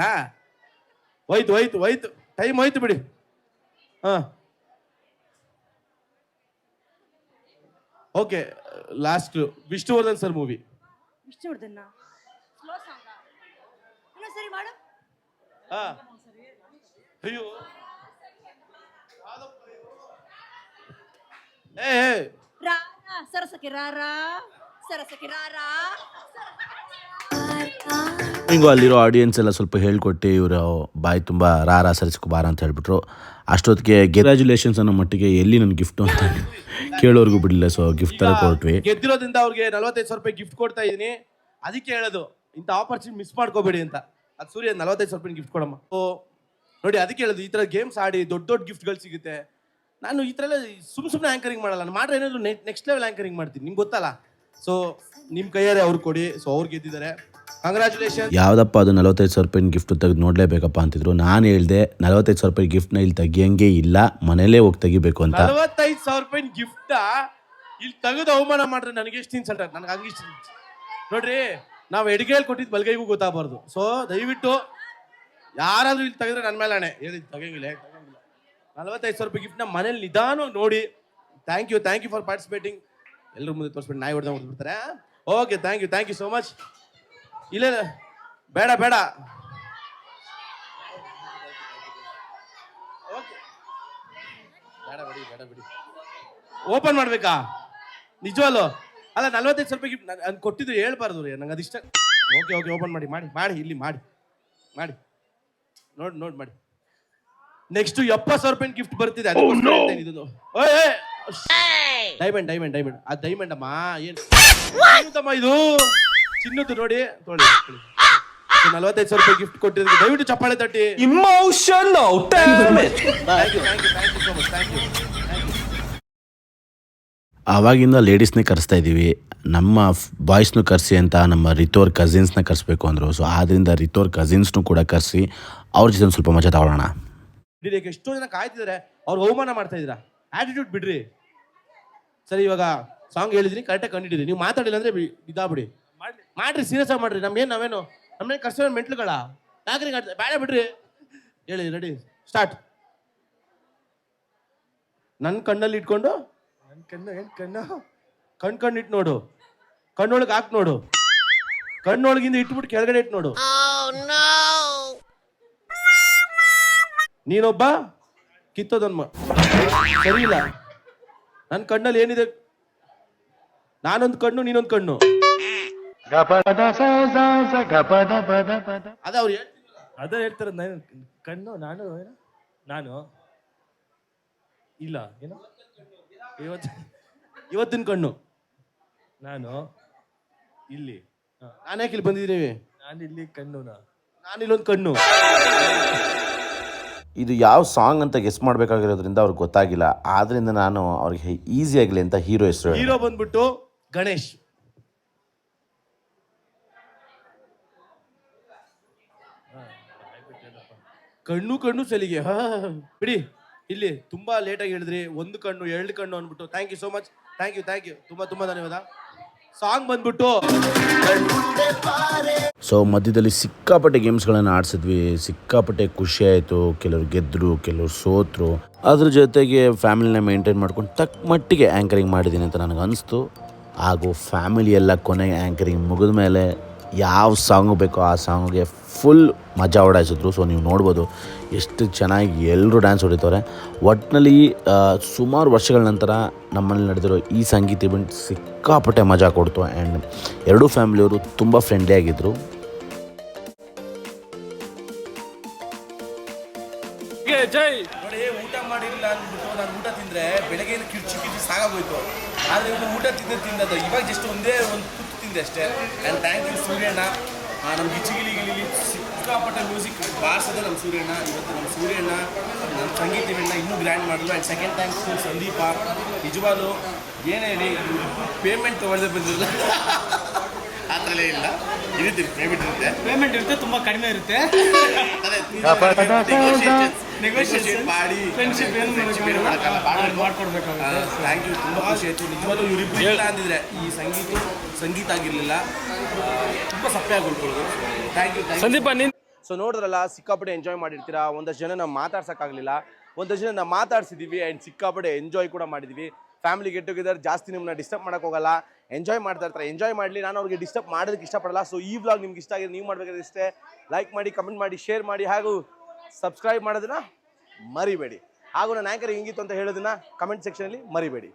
ಹೋಯ್ತು ಹೋಯ್ತು ಹೋಯ್ತು. ಟೈಮ್ ಹೋಯ್ತು ಬಿಡಿ. ಹಾ. Okay last Vishnuvardhan sir movie ವಿಷ್ಣುವರ್ಧನ್ನ slow song ಇನ್ನೊಂದ್ ಸರಿ ಮಾಡು ಹಾ. ಅಯ್ಯೋ. ಏ ಏ, ರಾ ರಾ, ಸರಸಕ್ಕೆ ರಾ ರಾ ಸರಸಕ್ಕೆ ರಾ ರಾ. ಹಿಂಗೂ ಅಲ್ಲಿರೋ ಆಡಿಯನ್ಸ್ ಎಲ್ಲ ಸ್ವಲ್ಪ ಹೇಳ್ಕೊಟ್ಟು ಇವರು ಬಾಯಿ ತುಂಬ ರಾರ ಸರಿಸ್ಕೊಬಾರ ಅಂತ ಹೇಳ್ಬಿಟ್ರು. ಅಷ್ಟೊತ್ತಿಗೆ ಗ್ರಾಜ್ಯುಲೇಷನ್ಸ್ ಅನ್ನೋ ಮಟ್ಟಿಗೆ ಎಲ್ಲಿ ನನ್ನ ಗಿಫ್ಟು ಅಂತ ಕೇಳೋರ್ಗೂ ಬಿಡಲಿಲ್ಲ. ಸೊ ಗಿಫ್ಟ್ ತರ ಕೊಟ್ವಿ. ಗೆದ್ದಿರೋದ್ರಿಂದ ಅವ್ರಿಗೆ ನಲವತ್ತೈದು ಸಾವಿರ ರೂಪಾಯಿ ಗಿಫ್ಟ್ ಕೊಡ್ತಾ ಇದೀನಿ. ಅದಕ್ಕೆ ಹೇಳೋದು ಇಂಥ ಆಪರ್ಚುನಿಟಿ ಮಿಸ್ ಮಾಡ್ಕೋಬೇಡಿ ಅಂತ. ಅದು ಸೂರ್ಯ ನಲವತ್ತೈದು ಸಾವಿರ ರೂಪಾಯಿ ಗಿಫ್ಟ್ ಕೊಡಮ್ಮ. ಓ ನೋಡಿ ಅದಕ್ಕೆ ಹೇಳೋದು ಈ ಥರ ಗೇಮ್ಸ್ ಆಡಿ ದೊಡ್ಡ ದೊಡ್ಡ ಗಿಫ್ಟ್ಗಳು ಸಿಗುತ್ತೆ. ನಾನು ಈ ಥರ ಎಲ್ಲ ಸುಮ್ ಸುಮ್ಮನೆ ಆ್ಯಂಕರಿಂಗ್ ಮಾಡಲ್ಲ. ನಾನು ಮಾಡ್ರೆ ಏನಾದರೂ ನೆಕ್ಸ್ಟ್ ಲೆವೆಲ್ ಆ್ಯಂಕರಿಂಗ್ ಮಾಡ್ತೀನಿ. ನಿಮ್ಗೆ ಗೊತ್ತಲ್ಲ? ಸೊ ನಿಮ್ಮ ಕೈಯಾರೆ ಅವ್ರು ಕೊಡಿ. ಸೊ ಅವ್ರು ಗೆದ್ದಿದ್ದಾರೆ. ಕಂಗ್ರ್ಯಾಚುಲೇಷನ್ ಯಾವುದಪ್ಪ ಅದು ನಲವತ್ತೈದು ಸಾವಿರ ರೂಪಾಯಿ ಗಿಫ್ಟ್ ತೆಗೆದು ನೋಡಲೇಬೇಕಪ್ಪ ಅಂತಿದ್ರು. ನಾನು ಹೇಳಿದೆ ನಲವತ್ತೈದು ಸಾವಿರ ರೂಪಾಯಿ ಗಿಫ್ಟ್ನ ಇಲ್ಲಿ ತೆಗಿಯಂಗೆ ಇಲ್ಲ. ಮನೇಲೇ ಹೋಗಿ ತೆಗಿಬೇಕು ಅಂತ. ನಲವತ್ತೈದು ಸಾವಿರ ರೂಪಾಯಿ ಗಿಫ್ಟ ಇಲ್ಲಿ ತೆಗೆದು ಅವಮಾನ ಮಾಡ್ರೆ ನನಗೆ ಎಷ್ಟು ಇನ್ಸಲ್ಟ್ ನನಗೆ ಹಂಗೆ ಇಷ್ಟ ನೋಡ್ರಿ ನಾವು ಎಡಗೈಲಿ ಕೊಟ್ಟಿದ್ದು ಬಲಗೈಗೂ ಗೊತ್ತಾಗಬಾರ್ದು. ಸೊ ದಯವಿಟ್ಟು ಯಾರಾದರೂ ಇಲ್ಲಿ ತೆಗೆದ್ರೆ ನನ್ನ ಮೇಲೆ ಅಣೆ ಹೇಳಿದ್ದು ತೆಗಂಗಿಲ್ಲ ನಲವತ್ತೈದು ಸಾವಿರ ರೂಪಾಯಿ ಗಿಫ್ಟ್ನ ಮನೇಲಿ ನಿಧಾನ ನೋಡಿ thank you thank you for participating ಎಲ್ಲರೂ ಮುಂದೆ ತೋರಿಸ್ಬಿಟ್ಟು ನಾಯಿ ಹೊಡೆದ ಹೊಡೆದ್ಬಿಡ್ತಾರೆ okay thank you thank you so much ಇಲ್ಲ. ಬೇಡ ಬೇಡ. ಓಕೆ ಬೇಡ, ಬಿಡಿ ಬೇಡ, ಬಿಡಿ. ಓಪನ್ ಮಾಡ್ಬೇಕಾ? ನಿಜವಲ್ಲೋ ಅಲ್ಲ, ನಲ್ವತ್ತೈದು ಸ್ವಲ್ಪ ಗಿಫ್ಟ್ ನಾನು ಕೊಟ್ಟಿದ್ರು ಹೇಳ್ಬಾರ್ದು ರೀ ನಂಗೆ ಅದಿಷ್ಟ. ಓಕೆ ಓಕೆ ಓಪನ್ ಮಾಡಿ ಮಾಡಿ ಮಾಡಿ, ಇಲ್ಲಿ ಮಾಡಿ ಮಾಡಿ. ನೋಡಿ ನೋಡಿ, ಮಾಡಿ. ನೆಕ್ಸ್ಟ್ ಎಪ್ಪತ್ತು ಸಾವಿರ ರೂಪಾಯಿ ಗಿಫ್ಟ್ ಬರ್ತಿದೆ ಅದಕ್ಕೋಸ್ಕರ ಹೇಳ್ತೇನೆ ಇದನ್ನು. ಡೈಮಂಡ್ ಡೈಮಂಡ್ ಡೈಮಂಡ್ ಆ ಡೈಮಂಡ್ ಅಮ್ಮ ಏನು? ಇದು? ಚಿನ್ನದ್ದು ನೋಡಿ ತೊಳಿ ನಲವತ್ತೈದು ಸಾವಿರ ರೂಪಾಯಿ ಗಿಫ್ಟ್ ಕೊಟ್ಟಿದ್ದಕ್ಕೆ ದಯವಿಟ್ಟು ಚಪ್ಪಾಳೆ ತಟ್ಟಿ. Emotion damn thank you thank you thank you so much thank you thank you ಆವಾಗಿಂದ ಲೇಡೀಸ್ನೇ ಕರೆಸ್ತಾ ಇದ್ದೀವಿ ನಮ್ಮ ಬಾಯ್ಸ್ನು ಕರೆಸಿ ಅಂತ ನಮ್ಮ ರಿತೋರ್ ಕಸಿನ್ಸ್ನ ಕರೆಸ್ಬೇಕು ಅಂದರು. ಸೊ ಆದ್ದರಿಂದ ರಿತೋರ್ ಕಸಿನ್ಸ್ನು ಕೂಡ ಕರೆಸಿ ಅವ್ರ ಜೊತೆ ಸ್ವಲ್ಪ ಮಜಾ ತಗೊಳ್ಳೋಣ. ಈಗ ಎಷ್ಟೋ ಜನ ಕಾಯ್ತಿದ್ದಾರೆ ಅವ್ರು ಅವಮಾನ ಮಾಡ್ತಾ ಇದ್ದೀರಾ? ಆಟಿಟ್ಯೂಡ್ ಬಿಡ್ರಿ. ಸರಿ ಇವಾಗ ಸಾಂಗ್ ಹೇಳಿದ್ರಿ ಕರೆಕ್ಟಾಗಿ ಕಂಡಿದ್ದೀರಿ. ನೀವು ಮಾತಾಡಿಲ್ಲ ಅಂದ್ರೆ ಇದಾಗ್ಬಿಡಿ. ಮಾಡ್ರಿ ಸೀರಿಯಸ್ ಆಗಿ ಮಾಡ್ರಿ. ನಮ್ಗೇನು ನಾವೇನು ನಮ್ಮನೆ ಕಷ್ಟ ಮೆಂಟ್ಲುಗಳ? ಯಾಕ್ರಿ ಕಾಡ್ತಾ- ಬೇಡ ಬಿಡ್ರಿ. ಹೇಳಿ ರೆಡಿ ಸ್ಟಾರ್ಟ್ ನನ್ನ ಕಣ್ಣಲ್ಲಿ ಇಟ್ಕೊಂಡು? ನನ್ನ ಕಣ್ಣು ಏನು ಕಣ್ಣು? ಕಣ್ ಕಣ್ಣು ಇಟ್ಟು ನೋಡು. ಕಣ್ಣೊಳಗೆ ಹಾಕ್ ನೋಡು. ಕಣ್ಣೊಳಗಿಂದ ಇಟ್ಬಿಟ್ಟು ಕೆಳಗಡೆ ಇಟ್ಟು ನೋಡು. ನೀನೊಬ್ಬ ಕಿತ್ತೋದನ್ಮ. ಸರಿ ಇಲ್ಲ ನನ್ನ ಕಣ್ಣಲ್ಲಿ ಏನಿದೆ? ನಾನೊಂದು ಕಣ್ಣು ನೀನೊಂದು ಕಣ್ಣು. ಅದ ಅವ್ರು ಅದೇ ಹೇಳ್ತಾರೆ ನಾನು ಕಣ್ಣು ನಾನು ಏನು? ನಾನು? ಇಲ್ಲ ಏನು? ಇವತ್ತು ಇವತ್ತಿನ ಕಣ್ಣು. ನಾನು? ಇಲ್ಲಿ. ನಾನು ಯಾಕೆ ಇಲ್ಲಿ ಬಂದಿದ್ದೀನಿ? ನಾನು ಇಲ್ಲಿ ಕಣ್ಣುನ? ನಾನು ಇಲ್ಲೊಂದು ಕಣ್ಣು. ಇದು ಯಾವ ಸಾಂಗ್ ಅಂತ ಗೆಸ್ ಮಾಡಬೇಕಾಗಿರೋದ್ರಿಂದ ಅವ್ರಿಗೆ ಗೊತ್ತಾಗಿಲ್ಲ. ಆದ್ರಿಂದ ನಾನು ಅವ್ರಿಗೆ ಈಸಿ ಆಗಲಿ ಅಂತ ಹೀರೋ ಹೆಸರು ಹೀರೋ ಬಂದ್ಬಿಟ್ಟು ಗಣೇಶ್. ಕಣ್ಣು ಕಣ್ಣು ಸಲಿಗೆ. ಬಿಡಿ, ಇಲ್ಲಿ ತುಂಬಾ ಲೇಟಾಗಿ ಹೇಳಿದ್ರಿ. ಒಂದು ಕಣ್ಣು, ಎರಡು ಕಣ್ಣು ಅಂದ್ಬಿಟ್ಟು. Thank you so much thank you thank you ತುಂಬಾ ತುಂಬಾ ಧನ್ಯವಾದ. ಸಾಂಗ್ ಬಂದ್ಬಿಟ್ಟು. ಸೊ ಮಧ್ಯದಲ್ಲಿ ಸಿಕ್ಕಾಪಟ್ಟೆ ಗೇಮ್ಸ್ಗಳನ್ನು ಆಡಿಸಿದ್ವಿ. ಸಿಕ್ಕಾಪಟ್ಟೆ ಖುಷಿ ಆಯಿತು. ಕೆಲವರು ಗೆದ್ದರು ಕೆಲವರು ಸೋತರು. ಅದ್ರ ಜೊತೆಗೆ ಫ್ಯಾಮಿಲಿನ ಮೇಂಟೈನ್ ಮಾಡ್ಕೊಂಡು ತಕ್ಕ ಮಟ್ಟಿಗೆ ಆ್ಯಂಕರಿಂಗ್ ಮಾಡಿದ್ದೀನಿ ಅಂತ ನನಗೆ ಅನಿಸ್ತು ಹಾಗೂ ಫ್ಯಾಮಿಲಿ ಎಲ್ಲ ಕೊನೆಗೆ ಆ್ಯಂಕರಿಂಗ್ ಮುಗಿದ ಮೇಲೆ ಯಾವ ಸಾಂಗು ಬೇಕೋ ಆ ಸಾಂಗ್ಗೆ ಫುಲ್ ಮಜಾ ಓಡಾಯಿಸಿದ್ರು. ಸೊ ನೀವು ನೋಡ್ಬೋದು ಎಷ್ಟು ಚೆನ್ನಾಗಿ ಎಲ್ಲರೂ ಡ್ಯಾನ್ಸ್ ಹೊಡಿತಾರೆ ಒಟ್ಟಿನಲ್ಲಿ ಸುಮಾರು ವರ್ಷಗಳ ನಂತರ ನಮ್ಮಲ್ಲಿ ನಡೆದಿರೋ ಈ ಸಂಗೀತ ಇವೆಂಟ್ ಸಿಕ್ಕಾಪಟ್ಟೆ ಮಜಾ ಕೊಡ್ತು ಆ್ಯಂಡ್ ಎರಡೂ ಫ್ಯಾಮಿಲಿಯವರು ತುಂಬ ಫ್ರೆಂಡ್ಲಿ ಆಗಿದ್ದರು ಜೈ! ನೋಡಿ ಊಟ ಮಾಡಿರಲಿಲ್ಲ ಅಂದ್ಬಿಟ್ಟು ನಾನು ಊಟ ತಿಂದ್ರೆ ಬೆಳಗ್ಗೆ ಕಿರ್ಚಿ ಕಿರ್ಚಿ ಸಾಕಾಗೋಯ್ತು ಆದರೆ ಇವನು ಊಟ ತಿಂದ ತಿನ್ನೋದು ಇವಾಗ ಜಸ್ಟ್ ಒಂದೇ ಒಂದು ಅಷ್ಟೇ. ಆ್ಯಂಡ್ ಥ್ಯಾಂಕ್ ಯು ಸೂರ್ಯಣ್ಣ. ನಮ್ಮ ಗಿಚ್ಚಿಗಿಲಿಗಿಲಿ ಸಿಕ್ಕಾಪಟ್ಟೆ ಮ್ಯೂಸಿಕ್ ಬಾರಿಸೋದೇ ನಮ್ಮ ಸೂರ್ಯಣ್ಣ. ಇವತ್ತು ನಮ್ಮ ಸೂರ್ಯಣ್ಣ ನಮ್ಮ ಸಂಗೀತವನ್ನ ಇನ್ನೂ ಗ್ರ್ಯಾಂಡ್ ಮಾಡಲು and second thanks to Sandeepa. ನಿಜವಾಗ್ಲೂ ಏನೇ ಹೇಳಿ ಪೇಮೆಂಟ್ ತೊಗೊಳ್ದೆ ಬಂದಿರಲ್ಲ. ಆ ಥರ ಇಲ್ಲ. ಇರುತ್ತೆ ಪೇಮೆಂಟ್ ಇರುತ್ತೆ. ಪೇಮೆಂಟ್ ಇರುತ್ತೆ ತುಂಬ ಕಡಿಮೆ ಇರುತ್ತೆ. ನೆಗೋಷಿಯೇಷನ್ ಮಾಡಿ ಫ್ರೆಂಡ್ಶಿಪ್ ಏನು ಮಾಡ್ಕೊಡ್ಬೇಕಾಗುತ್ತೆ. ಥ್ಯಾಂಕ್ ಯು ತುಂಬ ಖುಷಿ ಆಯಿತು. ನಿಜವಾಗ್ಲೂ ಇವರಿಬ್ಬರು ಇಲ್ಲ ಅಂದಿದ್ರೆ ಈ ಸಂಗೀತ ಸಂಗೀತ ಆಗಿರಲಿಲ್ಲ. ತುಂಬ ಸಪ್ಪೆ ಆಗಿ ಉಳ್ಕೊಳ್ಳೋದು ಥ್ಯಾಂಕ್ ಯು ಸಂದೀಪ ನಿನ್ ಸೊ ನೋಡಿದ್ರಲ್ಲ ಸಿಕ್ಕಾಪಡೆ ಎಂಜಾಯ್ ಮಾಡಿರ್ತೀರಾ? ಒಂದಷ್ಟು ಜನ ನಾವು ಮಾತಾಡ್ಸೋಕ್ಕಾಗಲಿಲ್ಲ. ಒಂದಷ್ಟು ಜನ ನಾವು ಮಾತಾಡ್ಸಿದ್ದೀವಿ ಆ್ಯಂಡ್ ಸಿಕ್ಕಾಪಡೆ ಎಂಜಾಯ್ ಕೂಡ ಮಾಡಿದ್ದೀವಿ ಫ್ಯಾಮಿಲಿ ಗೆಟ್ ಟುಗೆದರ್ ಜಾಸ್ತಿ ನಿಮ್ಮನ್ನ ಡಿಸ್ಟರ್ಬ್ ಮಾಡೋಕೆ ಹೋಗಲ್ಲ. ಎಂಜಾಯ್ ಮಾಡ್ತಾ ಇರ್ತಾರೆ. ಎಂಜಾಯ್ ಮಾಡಲಿ ನಾನು ಅವ್ರಿಗೆ ಡಿಸ್ಟರ್ಬ್ ಮಾಡೋದಕ್ಕೆ ಇಷ್ಟಪಡಲ್ಲ. ಸೊ ಈ ವ್ಲಾಗ್ ನಿಮ್ಗೆ ಇಷ್ಟ ಆಗಿದೆ ನೀವು ಮಾಡಬೇಕಾದ್ರೆ ಇಷ್ಟೇ. ಲೈಕ್ ಮಾಡಿ ಕಮೆಂಟ್ ಮಾಡಿ ಶೇರ್ ಮಾಡಿ ಹಾಗೂ ಸಬ್ಸ್ಕ್ರೈಬ್ ಮಾಡೋದನ್ನ ಮರಿಬೇಡಿ. ಹಾಗೂ ನಾನು ಆ್ಯಂಕರ್ ಹೆಂಗಿತ್ತು ಅಂತ ಹೇಳೋದನ್ನ ಕಮೆಂಟ್ ಸೆಕ್ಷನಲ್ಲಿ ಮರಿಬೇಡಿ.